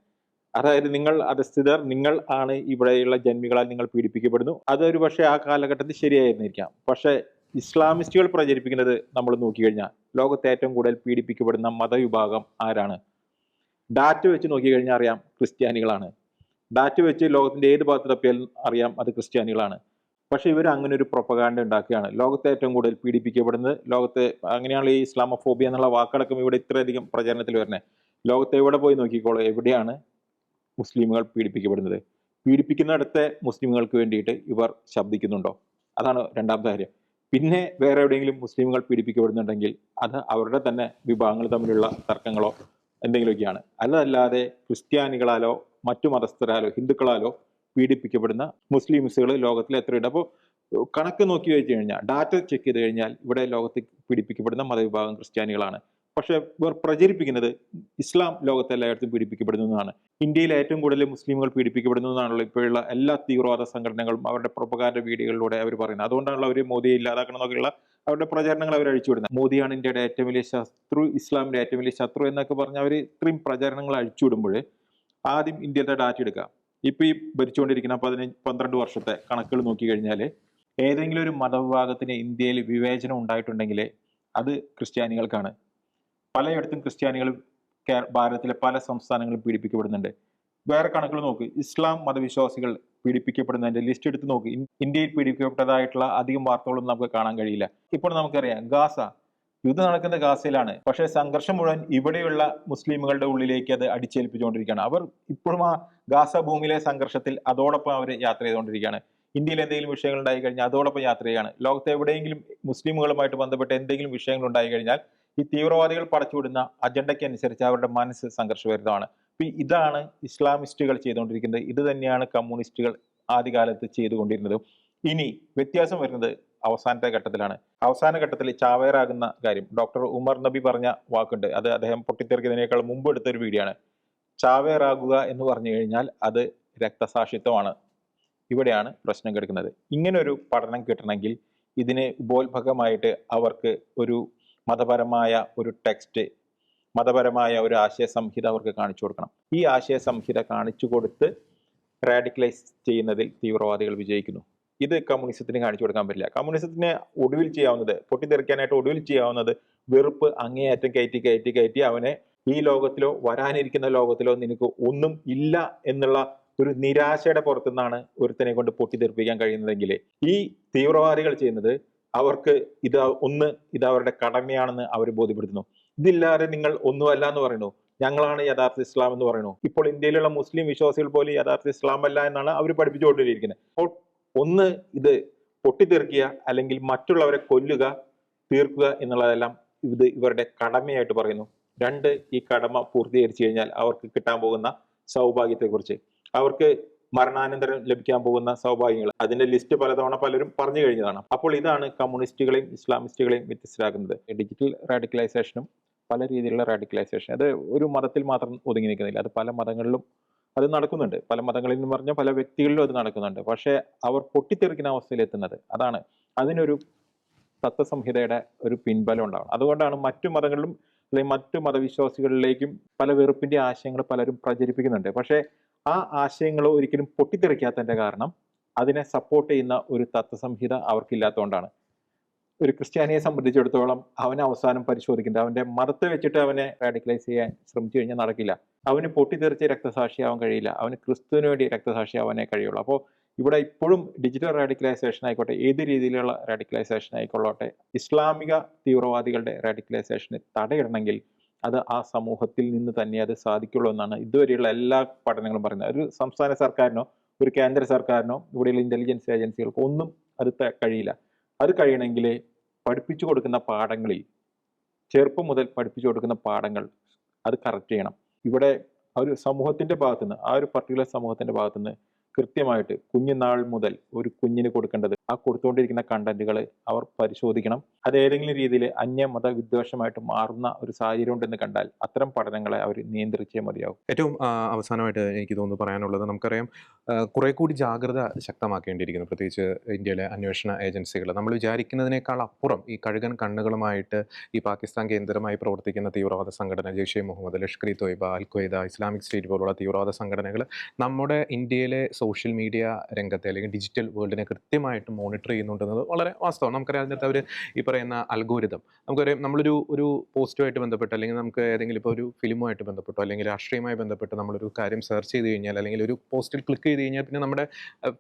അതായത് നിങ്ങൾ അധസ്ഥിതർ നിങ്ങൾ ആണ് ഇവിടെയുള്ള ജന്മികളാൽ നിങ്ങൾ പീഡിപ്പിക്കപ്പെടുന്നു. അതൊരു പക്ഷേ ആ കാലഘട്ടത്തിൽ ശരിയായിരുന്നിരിക്കാം. പക്ഷേ ഇസ്ലാമിസ്റ്റുകൾ പ്രചരിപ്പിക്കുന്നത് നമ്മൾ നോക്കിക്കഴിഞ്ഞാൽ ലോകത്തെ ഏറ്റവും കൂടുതൽ പീഡിപ്പിക്കപ്പെടുന്ന മതവിഭാഗം ആരാണ്? ഡാറ്റ വെച്ച് നോക്കിക്കഴിഞ്ഞാൽ അറിയാം ക്രിസ്ത്യാനികളാണ്. ഡാറ്റ വെച്ച് ലോകത്തിന്റെ ഏത് ഭാഗത്ത് തപ്പിയാലും അറിയാം അത് ക്രിസ്ത്യാനികളാണ്. പക്ഷെ ഇവർ അങ്ങനെ ഒരു പ്രൊപ്പഗാൻഡ ഉണ്ടാക്കുകയാണ്. ലോകത്തെ ഏറ്റവും കൂടുതൽ പീഡിപ്പിക്കപ്പെടുന്നത് ലോകത്തെ അങ്ങനെയാണ് ഈ ഇസ്ലാമോഫോബിയ എന്നുള്ള വാക്കടക്കം ഇവിടെ ഇത്രയധികം പ്രചാരണത്തിൽ വരുന്നത്. ലോകത്തെ എവിടെ പോയി നോക്കിക്കോളൂ? എവിടെയാണ്? മുസ്ലിമുകൾ പീഡിപ്പിക്കപ്പെടുന്നത്. പീഡിപ്പിക്കുന്നിടത്തെ മുസ്ലിമുകൾക്ക് വേണ്ടിയിട്ട് ഇവർ ശബ്ദിക്കുന്നുണ്ടോ? അതാണ് രണ്ടാമത്തെ കാര്യം. പിന്നെ വേറെ എവിടെയെങ്കിലും മുസ്ലിമുകൾ പീഡിപ്പിക്കപ്പെടുന്നുണ്ടെങ്കിൽ അത് അവരുടെ തന്നെ വിഭാഗങ്ങൾ തമ്മിലുള്ള തർക്കങ്ങളോ എന്തെങ്കിലുമൊക്കെയാണ്. അല്ലതല്ലാതെ ക്രിസ്ത്യാനികളാലോ മറ്റു മതസ്ഥരാലോ ഹിന്ദുക്കളാലോ പീഡിപ്പിക്കപ്പെടുന്ന മുസ്ലിംസുകൾ ലോകത്തിൽ എത്രയുണ്ട് അപ്പോൾ കണക്ക് നോക്കി വെച്ച് കഴിഞ്ഞാൽ ഡാറ്റ ചെക്ക് ചെയ്ത് കഴിഞ്ഞാൽ ഇവിടെ ലോകത്ത് പീഡിപ്പിക്കപ്പെടുന്ന മതവിഭാഗം ക്രിസ്ത്യാനികളാണ്. പക്ഷെ ഇവർ പ്രചരിപ്പിക്കുന്നത് ഇസ്ലാം ലോകത്തെ എല്ലായിടത്തും പീഡിപ്പിക്കപ്പെടുന്നു എന്നാണ്. ഇന്ത്യയിൽ ഏറ്റവും കൂടുതൽ മുസ്ലിമുകൾ പീഡിപ്പിക്കപ്പെടുന്നു എന്നാണല്ലോ ഇപ്പോഴുള്ള എല്ലാ തീവ്രവാദ സംഘടനകളും അവരുടെ പ്രൊപ്പകാര വീഡിയോകളിലൂടെ അവർ പറയുന്നത്. അതുകൊണ്ടാണല്ലോ അവർ മോദിയെ ഇല്ലാതാക്കണം എന്നൊക്കെയുള്ള അവരുടെ പ്രചാരണങ്ങൾ അവർ അഴിച്ചുവിടുന്നത്. മോദിയാണ് ഇന്ത്യയുടെ ഏറ്റവും വലിയ ശത്രു ഇസ്ലാമിന്റെ ഏറ്റവും വലിയ ശത്രു എന്നൊക്കെ പറഞ്ഞ് അവർ ഇത്രയും പ്രചാരണങ്ങൾ അഴിച്ചുവിടുമ്പോൾ ആദ്യം ഇന്ത്യയുടെ ഡാറ്റ എടുക്കുക ഇപ്പൊ ഈ ഭരിച്ചുകൊണ്ടിരിക്കുന്ന പതിനഞ്ച് പന്ത്രണ്ട് വർഷത്തെ കണക്കുകൾ നോക്കി കഴിഞ്ഞാൽ ഏതെങ്കിലും ഒരു മതവിഭാഗത്തിന് ഇന്ത്യയിൽ വിവേചനം ഉണ്ടായിട്ടുണ്ടെങ്കിൽ അത് ക്രിസ്ത്യാനികൾക്കാണ്. പലയിടത്തും ക്രിസ്ത്യാനികൾ ഭാരതത്തിലെ പല സംസ്ഥാനങ്ങളും പീഡിപ്പിക്കപ്പെടുന്നുണ്ട്. വേറെ കണക്കുകൾ നോക്ക്. ഇസ്ലാം മതവിശ്വാസികൾ പീഡിപ്പിക്കപ്പെടുന്നതിന്റെ ലിസ്റ്റ് എടുത്ത് നോക്ക്. ഇന്ത്യയിൽ പീഡിപ്പിക്കപ്പെട്ടതായിട്ടുള്ള അധികം വാർത്തകളൊന്നും നമുക്ക് കാണാൻ കഴിയില്ല. ഇപ്പോൾ നമുക്കറിയാം ഗാസ. യുദ്ധം നടക്കുന്ന ഗാസയിലാണ്. പക്ഷേ സംഘർഷം മുഴുവൻ ഇവിടെയുള്ള മുസ്ലിമുകളുടെ ഉള്ളിലേക്ക് അത് അടിച്ചേൽപ്പിച്ചുകൊണ്ടിരിക്കുകയാണ്. അവർ ഇപ്പോഴും ആ ഗാസ ഭൂമിയിലെ സംഘർഷത്തിൽ അതോടൊപ്പം അവർ യാത്ര ചെയ്തുകൊണ്ടിരിക്കുകയാണ്. ഇന്ത്യയിൽ എന്തെങ്കിലും വിഷയങ്ങൾ ഉണ്ടായി കഴിഞ്ഞാൽ അതോടൊപ്പം യാത്ര ചെയ്യുകയാണ്. ലോകത്തെ എവിടെയെങ്കിലും മുസ്ലിമുകളുമായിട്ട് ബന്ധപ്പെട്ട് എന്തെങ്കിലും വിഷയങ്ങൾ ഉണ്ടായി കഴിഞ്ഞാൽ ഈ തീവ്രവാദികൾ പടച്ചുവിടുന്ന അജണ്ടയ്ക്ക് അനുസരിച്ച് അവരുടെ മനസ്സ് സംഘർഷഭരിതമാണ്. അപ്പൊ ഇതാണ് ഇസ്ലാമിസ്റ്റുകൾ ചെയ്തുകൊണ്ടിരിക്കുന്നത്. ഇത് തന്നെയാണ് കമ്മ്യൂണിസ്റ്റുകൾ ആദ്യകാലത്ത് ചെയ്തുകൊണ്ടിരുന്നത്. ഇനി വ്യത്യാസം വരുന്നത് അവസാനത്തെ ഘട്ടത്തിലാണ്. അവസാന ഘട്ടത്തിൽ ചാവേറാകുന്ന കാര്യം. ഡോക്ടർ ഉമർ നബി പറഞ്ഞ വാക്കുണ്ട്. അത് അദ്ദേഹം പൊട്ടിത്തെറിക്കുന്നതിനേക്കാൾ മുമ്പ് എടുത്തൊരു വീഡിയോ ആണ് ചാവേറാകുക എന്ന് പറഞ്ഞു കഴിഞ്ഞാൽ അത് രക്തസാക്ഷിത്വമാണ്. ഇവിടെയാണ് പ്രശ്നം കിടക്കുന്നത് ഇങ്ങനൊരു പഠനം കിട്ടണമെങ്കിൽ ഇതിന് ഉപോത്ഭകമായിട്ട് അവർക്ക് ഒരു മതപരമായ ഒരു ടെക്സ്റ്റ് മതപരമായ ഒരു ആശയ സംഹിത അവർക്ക് കാണിച്ചു കൊടുക്കണം. ഈ ആശയ സംഹിത കാണിച്ചു കൊടുത്ത് റാഡിക്കലൈസ് ചെയ്യുന്നതിൽ തീവ്രവാദികൾ വിജയിക്കുന്നു. ഇത് കമ്മ്യൂണിസത്തിന് കാണിച്ചു കൊടുക്കാൻ പറ്റില്ല. കമ്മ്യൂണിസത്തിന് ഒടുവിൽ ചെയ്യാവുന്നത് പൊട്ടിത്തെറിക്കാനായിട്ട് ഒടുവിൽ ചെയ്യാവുന്നത് വെറുപ്പ് അങ്ങേയറ്റം കയറ്റി കയറ്റി കയറ്റി അവനെ ഈ ലോകത്തിലോ വരാനിരിക്കുന്ന ലോകത്തിലോ നിനക്ക് ഒന്നും ഇല്ല എന്നുള്ള ഒരു നിരാശയുടെ പുറത്തുനിന്നാണ് ഒരുത്തനെ കൊണ്ട് പൊട്ടിത്തെറിപ്പിക്കാൻ കഴിയുന്നതെങ്കിൽ ഈ തീവ്രവാദികൾ ചെയ്യുന്നത് അവർക്ക് ഇത് ഒന്ന് ഇത് അവരുടെ കടമയാണെന്ന് അവർ ബോധ്യപ്പെടുത്തുന്നു. ഇതില്ലാതെ നിങ്ങൾ ഒന്നുമല്ല എന്ന് പറയുന്നു. ഞങ്ങളാണ് യഥാർത്ഥ ഇസ്ലാം എന്ന് പറയുന്നു. ഇപ്പോൾ ഇന്ത്യയിലുള്ള മുസ്ലിം വിശ്വാസികൾ പോലും യഥാർത്ഥ ഇസ്ലാം അല്ല എന്നാണ് അവർ പഠിപ്പിച്ചുകൊണ്ടിരിക്കുന്നത്. അപ്പോൾ ഒന്ന് ഇത് പൊട്ടിത്തെറിക്കുക അല്ലെങ്കിൽ മറ്റുള്ളവരെ കൊല്ലുക തീർക്കുക എന്നുള്ളതെല്ലാം ഇത് ഇവരുടെ കടമയായിട്ട് പറയുന്നു. രണ്ട് ഈ കടമ പൂർത്തീകരിച്ചു കഴിഞ്ഞാൽ അവർക്ക് കിട്ടാൻ പോകുന്ന സൗഭാഗ്യത്തെക്കുറിച്ച്. അവർക്ക് മരണാനന്തരം ലഭിക്കാൻ പോകുന്ന സൗഭാഗ്യങ്ങൾ. അതിന്റെ ലിസ്റ്റ് പലതവണ പലരും പറഞ്ഞു കഴിഞ്ഞതാണ്. അപ്പോൾ ഇതാണ് കമ്മ്യൂണിസ്റ്റുകളെയും ഇസ്ലാമിസ്റ്റുകളെയും വ്യത്യസ്തരാക്കുന്നത്. ഡിജിറ്റൽ റാഡിക്കലൈസേഷനും പല രീതിയിലുള്ള റാഡിക്കലൈസേഷൻ അത് ഒരു മതത്തിൽ മാത്രം ഒതുങ്ങി നിൽക്കുന്നില്ല. അത് പല മതങ്ങളിലും അത് നടക്കുന്നുണ്ട്. പല മതങ്ങളിൽ എന്ന് പറഞ്ഞാൽ പല വ്യക്തികളിലും അത് നടക്കുന്നുണ്ട്. പക്ഷേ അവർ പൊട്ടിത്തെറിക്കുന്ന അവസ്ഥയിലെത്തുന്നത് അതാണ്. അതിനൊരു തത്വസംഹിതയുടെ ഒരു പിൻബലം ഉണ്ടാവണം. അതുകൊണ്ടാണ് മറ്റു മതങ്ങളിലും അല്ലെങ്കിൽ മറ്റു മതവിശ്വാസികളിലേക്കും പല വെറുപ്പിന്റെ ആശയങ്ങൾ പലരും പ്രചരിപ്പിക്കുന്നുണ്ട്. പക്ഷേ ആ ആശയങ്ങൾ ഒരിക്കലും പൊട്ടിത്തെറിക്കാത്തതിന്റെ കാരണം അതിനെ സപ്പോർട്ട് ചെയ്യുന്ന ഒരു തത്വസംഹിത അവർക്കില്ലാത്തതുകൊണ്ടാണ്. ഒരു ക്രിസ്ത്യാനിയെ സംബന്ധിച്ചിടത്തോളം അവനെ അവസാനം പരിശോധിക്കേണ്ട അവന്റെ മതത്തെ വെച്ചിട്ട് അവനെ റാഡിക്കലൈസ് ചെയ്യാൻ ശ്രമിച്ചു കഴിഞ്ഞാൽ നടക്കില്ല. അവന് പൊട്ടിത്തെറിച്ച് രക്തസാക്ഷിയാവാൻ കഴിയില്ല. അവന് ക്രിസ്തുവിന് വേണ്ടി രക്തസാക്ഷിയാവാനേ കഴിയുള്ളൂ. അപ്പോൾ ഇവിടെ ഇപ്പോഴും ഡിജിറ്റൽ റാഡിക്കലൈസേഷൻ ആയിക്കോട്ടെ ഏത് രീതിയിലുള്ള റാഡിക്കലൈസേഷൻ ആയിക്കൊള്ളോട്ടെ ഇസ്ലാമിക തീവ്രവാദികളുടെ റാഡിക്കലൈസേഷന് തടയിടണമെങ്കിൽ അത് ആ സമൂഹത്തിൽ നിന്ന് തന്നെ അത് സാധിക്കുള്ളൂ എന്നാണ് ഇതുവരെയുള്ള എല്ലാ പഠനങ്ങളും പറയുന്നത്. ഒരു സംസ്ഥാന സർക്കാരിനോ ഒരു കേന്ദ്ര സർക്കാരിനോ ഇവിടെയുള്ള ഇന്റലിജൻസ് ഏജൻസികൾക്കോ ഒന്നും അത് കഴിയില്ല. അത് കഴിയണമെങ്കിൽ പഠിപ്പിച്ചു കൊടുക്കുന്ന പാഠങ്ങളിൽ ചെറുപ്പം മുതൽ പഠിപ്പിച്ചു കൊടുക്കുന്ന പാഠങ്ങൾ അത് കറക്റ്റ് ചെയ്യണം. ഇവിടെ ആ ഒരു സമൂഹത്തിന്റെ ഭാഗത്തുനിന്ന് ആ ഒരു പർട്ടിക്കുലർ സമൂഹത്തിന്റെ ഭാഗത്തുനിന്ന് കൃത്യമായിട്ട് കുഞ്ഞുനാൾ മുതൽ ഒരു കുഞ്ഞിന് കൊടുക്കേണ്ടത് ആ കൊടുത്തുകൊണ്ടിരിക്കുന്ന കണ്ടന്റുകൾ അവർ പരിശോധിക്കണം. അത് ഏതെങ്കിലും രീതിയിൽ അന്യമത വിദ്വേഷമായിട്ട് മാറുന്ന ഒരു സാഹചര്യം ഉണ്ടെന്ന് കണ്ടാൽ അത്തരം പഠനങ്ങളെ അവർ നിയന്ത്രിച്ചേ മതിയാവും. ഏറ്റവും അവസാനമായിട്ട് എനിക്ക് തോന്നുന്നു പറയാനുള്ളത് നമുക്കറിയാം കുറെ കൂടി ജാഗ്രത ശക്തമാക്കേണ്ടിയിരിക്കുന്നു പ്രത്യേകിച്ച് ഇന്ത്യയിലെ അന്വേഷണ ഏജൻസികൾ. നമ്മൾ വിചാരിക്കുന്നതിനേക്കാൾ അപ്പുറം ഈ കഴുകൻ കണ്ണുകളുമായിട്ട് ഈ പാകിസ്ഥാൻ കേന്ദ്രമായി പ്രവർത്തിക്കുന്ന തീവ്രവാദ സംഘടന Jaish Mohammed Lashkar e Taiba al Qaeda Islamic State പോലുള്ള തീവ്രവാദ സംഘടനകൾ നമ്മുടെ ഇന്ത്യയിലെ സോഷ്യൽ മീഡിയ രംഗത്തെ അല്ലെങ്കിൽ ഡിജിറ്റൽ വേൾഡിനെ കൃത്യമായിട്ട് മോണിറ്റർ ചെയ്യുന്നുണ്ടെന്നത് വളരെ വാസ്തവം നമുക്കറിയാം അതിനകത്ത് അവർ ഈ പറയുന്ന അൽഗോരിതം. നമുക്കറിയാം നമ്മളൊരു ഒരു പോസ്റ്റുമായിട്ട് ബന്ധപ്പെട്ട് അല്ലെങ്കിൽ നമുക്ക് ഏതെങ്കിലും ഇപ്പോൾ ഒരു ഫിലിമുമായിട്ട് ബന്ധപ്പെട്ടോ അല്ലെങ്കിൽ രാഷ്ട്രീയമായി ബന്ധപ്പെട്ട് നമ്മളൊരു കാര്യം സെർച്ച് ചെയ്ത് കഴിഞ്ഞാൽ അല്ലെങ്കിൽ ഒരു പോസ്റ്റിൽ ക്ലിക്ക് ചെയ്ത് കഴിഞ്ഞാൽ പിന്നെ നമ്മുടെ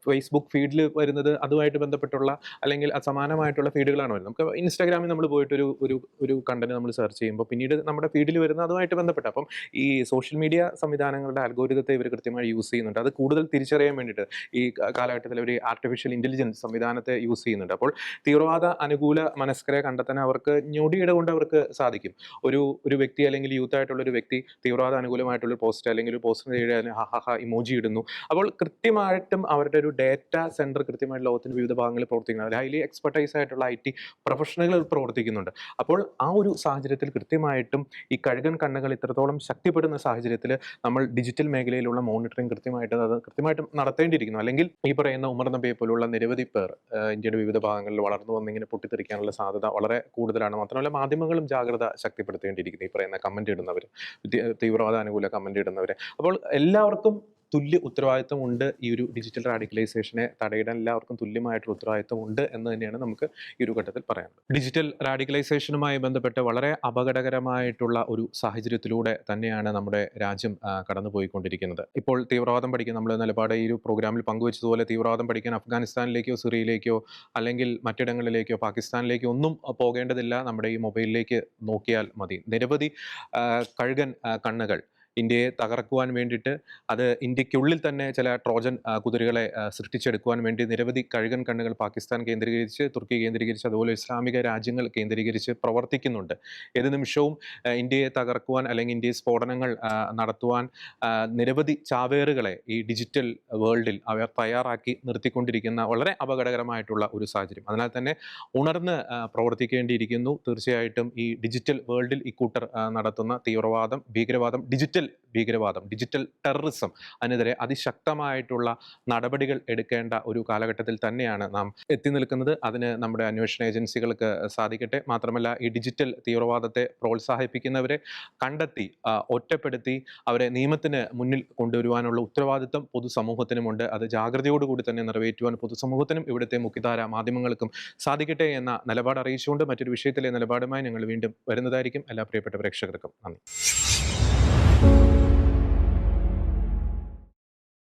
ഫേസ്ബുക്ക് ഫീഡിൽ വരുന്നത് അതുമായിട്ട് ബന്ധപ്പെട്ടുള്ള അല്ലെങ്കിൽ സമാനമായിട്ടുള്ള ഫീഡുകളാണ് വരുന്നത്. നമുക്ക് ഇൻസ്റ്റാഗ്രാമിൽ നമ്മൾ പോയിട്ട് ഒരു ഒരു ഒരു കണ്ടന്റ് നമ്മൾ സെർച്ച് ചെയ്യുമ്പോൾ പിന്നീട് നമ്മുടെ ഫീഡിൽ വരുന്ന അതുമായിട്ട് ബന്ധപ്പെട്ട്. അപ്പം ഈ സോഷ്യൽ മീഡിയ സംവിധാനങ്ങളുടെ അൽഗോരിതത്തെ ഇവർ കൃത്യമായി യൂസ് ചെയ്യുന്നുണ്ട്. അത് കൂടുതൽ തിരിച്ചറിയാൻ വേണ്ടിയിട്ട് ഈ കാലഘട്ടത്തിൽ ഒരു ആർട്ടിഫിഷ്യൽ ഇന്റലിജൻസ് സംവിധാനത്തെ യൂസ് ചെയ്യുന്നുണ്ട്. അപ്പോൾ തീവ്രവാദ അനുകൂല മനസ്കരെ കണ്ടെത്താൻ അവർക്ക് ഞൊടിയിട കൊണ്ട് അവർക്ക് സാധിക്കും. ഒരു ഒരു വ്യക്തി അല്ലെങ്കിൽ യൂത്ത് ആയിട്ടുള്ള ഒരു വ്യക്തി തീവ്രവാദ അനുകൂലമായിട്ടുള്ള പോസ്റ്റ് അല്ലെങ്കിൽ ഒരു പോസ്റ്റ് എഴുതാൻ ഹ ഹ ഹ ഇമോജി ഇടുന്നു. അപ്പോൾ കൃത്യമായിട്ടും അവരുടെ ഒരു ഡേറ്റ സെന്റർ കൃത്യമായിട്ട് ലോകത്തിന്റെ വിവിധ ഭാഗങ്ങളിൽ പ്രവർത്തിക്കുന്നത് ഹൈലി എക്സ്പെർട്ടൈസ് ആയിട്ടുള്ള ഐ ടി പ്രൊഫഷണലുകൾ പ്രവർത്തിക്കുന്നുണ്ട്. അപ്പോൾ ആ ഒരു സാഹചര്യത്തിൽ കൃത്യമായിട്ടും ഈ കഴുകൻ കണ്ണുകൾ ഇത്രത്തോളം ശക്തിപ്പെടുന്ന സാഹചര്യത്തിൽ നമ്മൾ ഡിജിറ്റൽ മേഖലയിലുള്ള മോണിറ്ററിംഗ് കൃത്യമായിട്ട് അത് കൃത്യമായിട്ടും നടത്തേണ്ടിയിരിക്കുന്നു. അല്ലെങ്കിൽ ഈ പറയുന്ന ഉമർ നബിയെ പോലുള്ള നിരവധി പേർ ഇന്ത്യയുടെ വിവിധ ഭാഗങ്ങളിൽ വളർന്നു വന്നിങ്ങനെ പൊട്ടിത്തെറിക്കാനുള്ള സാധ്യത വളരെ കൂടുതലാണ്. മാത്രമല്ല മാധ്യമങ്ങളും ജാഗ്രത ശക്തിപ്പെടുത്തേണ്ടിയിരിക്കുന്നു ഈ പറയുന്ന കമന്റ് ഇടുന്നവർ തീവ്രവാദ അനുകൂല കമന്റ് ഇടുന്നവർ അപ്പോൾ എല്ലാവർക്കും തുല്യ ഉത്തരവാദിത്വം ഉണ്ട് ഈ ഒരു ഡിജിറ്റൽ റാഡിക്കലൈസേഷനെ തടയിടാൻ എല്ലാവർക്കും തുല്യമായിട്ടുള്ള ഉത്തരവാദിത്വം ഉണ്ട് എന്ന് തന്നെയാണ് നമുക്ക് ഈ ഒരു ഘട്ടത്തിൽ പറയാനുള്ളത്. ഡിജിറ്റൽ റാഡിക്കലൈസേഷനുമായി ബന്ധപ്പെട്ട് വളരെ അപകടകരമായിട്ടുള്ള ഒരു സാഹചര്യത്തിലൂടെ തന്നെയാണ് നമ്മുടെ രാജ്യം കടന്നുപോയിക്കൊണ്ടിരിക്കുന്നത്. ഇപ്പോൾ തീവ്രവാദം പഠിക്കാൻ നമ്മൾ നിലപാട് ഈ ഒരു പ്രോഗ്രാമിൽ പങ്കുവച്ചതുപോലെ തീവ്രവാദം പഠിക്കാൻ അഫ്ഗാനിസ്ഥാനിലേക്കോ സിറിയയിലേക്കോ അല്ലെങ്കിൽ മറ്റിടങ്ങളിലേക്കോ പാകിസ്ഥാനിലേക്കോ ഒന്നും പോകേണ്ടതില്ല. നമ്മുടെ ഈ മൊബൈലിലേക്ക് നോക്കിയാൽ മതി. നിരവധി കഴുകൻ കണ്ണുകൾ ഇന്ത്യയെ തകർക്കുവാൻ വേണ്ടിയിട്ട് അത് ഇന്ത്യക്കുള്ളിൽ തന്നെ ചില ട്രോജൻ കുതിരകളെ സൃഷ്ടിച്ചെടുക്കുവാൻ വേണ്ടി നിരവധി കഴുകൻ കണ്ണുകൾ പാകിസ്ഥാൻ കേന്ദ്രീകരിച്ച് തുർക്കി കേന്ദ്രീകരിച്ച് അതുപോലെ ഇസ്ലാമിക രാജ്യങ്ങൾ കേന്ദ്രീകരിച്ച് പ്രവർത്തിക്കുന്നുണ്ട്. ഏത് നിമിഷവും ഇന്ത്യയെ തകർക്കുവാൻ അല്ലെങ്കിൽ ഇന്ത്യയെ സ്ഫോടനങ്ങൾ നടത്തുവാൻ നിരവധി ചാവേറുകളെ ഈ ഡിജിറ്റൽ വേൾഡിൽ അവർ തയ്യാറാക്കി നിർത്തിക്കൊണ്ടിരിക്കുന്ന വളരെ അപകടകരമായിട്ടുള്ള ഒരു സാഹചര്യം. അതിനാൽ തന്നെ ഉണർന്ന് പ്രവർത്തിക്കേണ്ടിയിരിക്കുന്നു. തീർച്ചയായിട്ടും ഈ ഡിജിറ്റൽ വേൾഡിൽ ഇക്കൂട്ടർ നടത്തുന്ന തീവ്രവാദം ഭീകരവാദം ഡിജിറ്റൽ ഭീകരവാദം ഡിജിറ്റൽ ടെററിസം അതിനെതിരെ അതിശക്തമായിട്ടുള്ള നടപടികൾ എടുക്കേണ്ട ഒരു കാലഘട്ടത്തിൽ തന്നെയാണ് നാം എത്തി നിൽക്കുന്നത്. അതിന് നമ്മുടെ അന്വേഷണ ഏജൻസികൾക്ക് സാധിക്കട്ടെ. മാത്രമല്ല ഈ ഡിജിറ്റൽ തീവ്രവാദത്തെ പ്രോത്സാഹിപ്പിക്കുന്നവരെ കണ്ടെത്തി ഒറ്റപ്പെടുത്തി അവരെ നിയമത്തിന് മുന്നിൽ കൊണ്ടുവരുവാനുള്ള ഉത്തരവാദിത്വം പൊതുസമൂഹത്തിനുമുണ്ട്. അത് ജാഗ്രതയോടുകൂടി തന്നെ നിറവേറ്റുവാൻ പൊതുസമൂഹത്തിനും ഇവിടുത്തെ മുഖ്യധാര മാധ്യമങ്ങൾക്കും സാധിക്കട്ടെ എന്ന നിലപാട് അറിയിച്ചുകൊണ്ട് മറ്റൊരു വിഷയത്തിലെ നിലപാടുമായി ഞങ്ങൾ വീണ്ടും വരുന്നതായിരിക്കും. എല്ലാ പ്രിയപ്പെട്ട പ്രേക്ഷകർക്കും നന്ദി.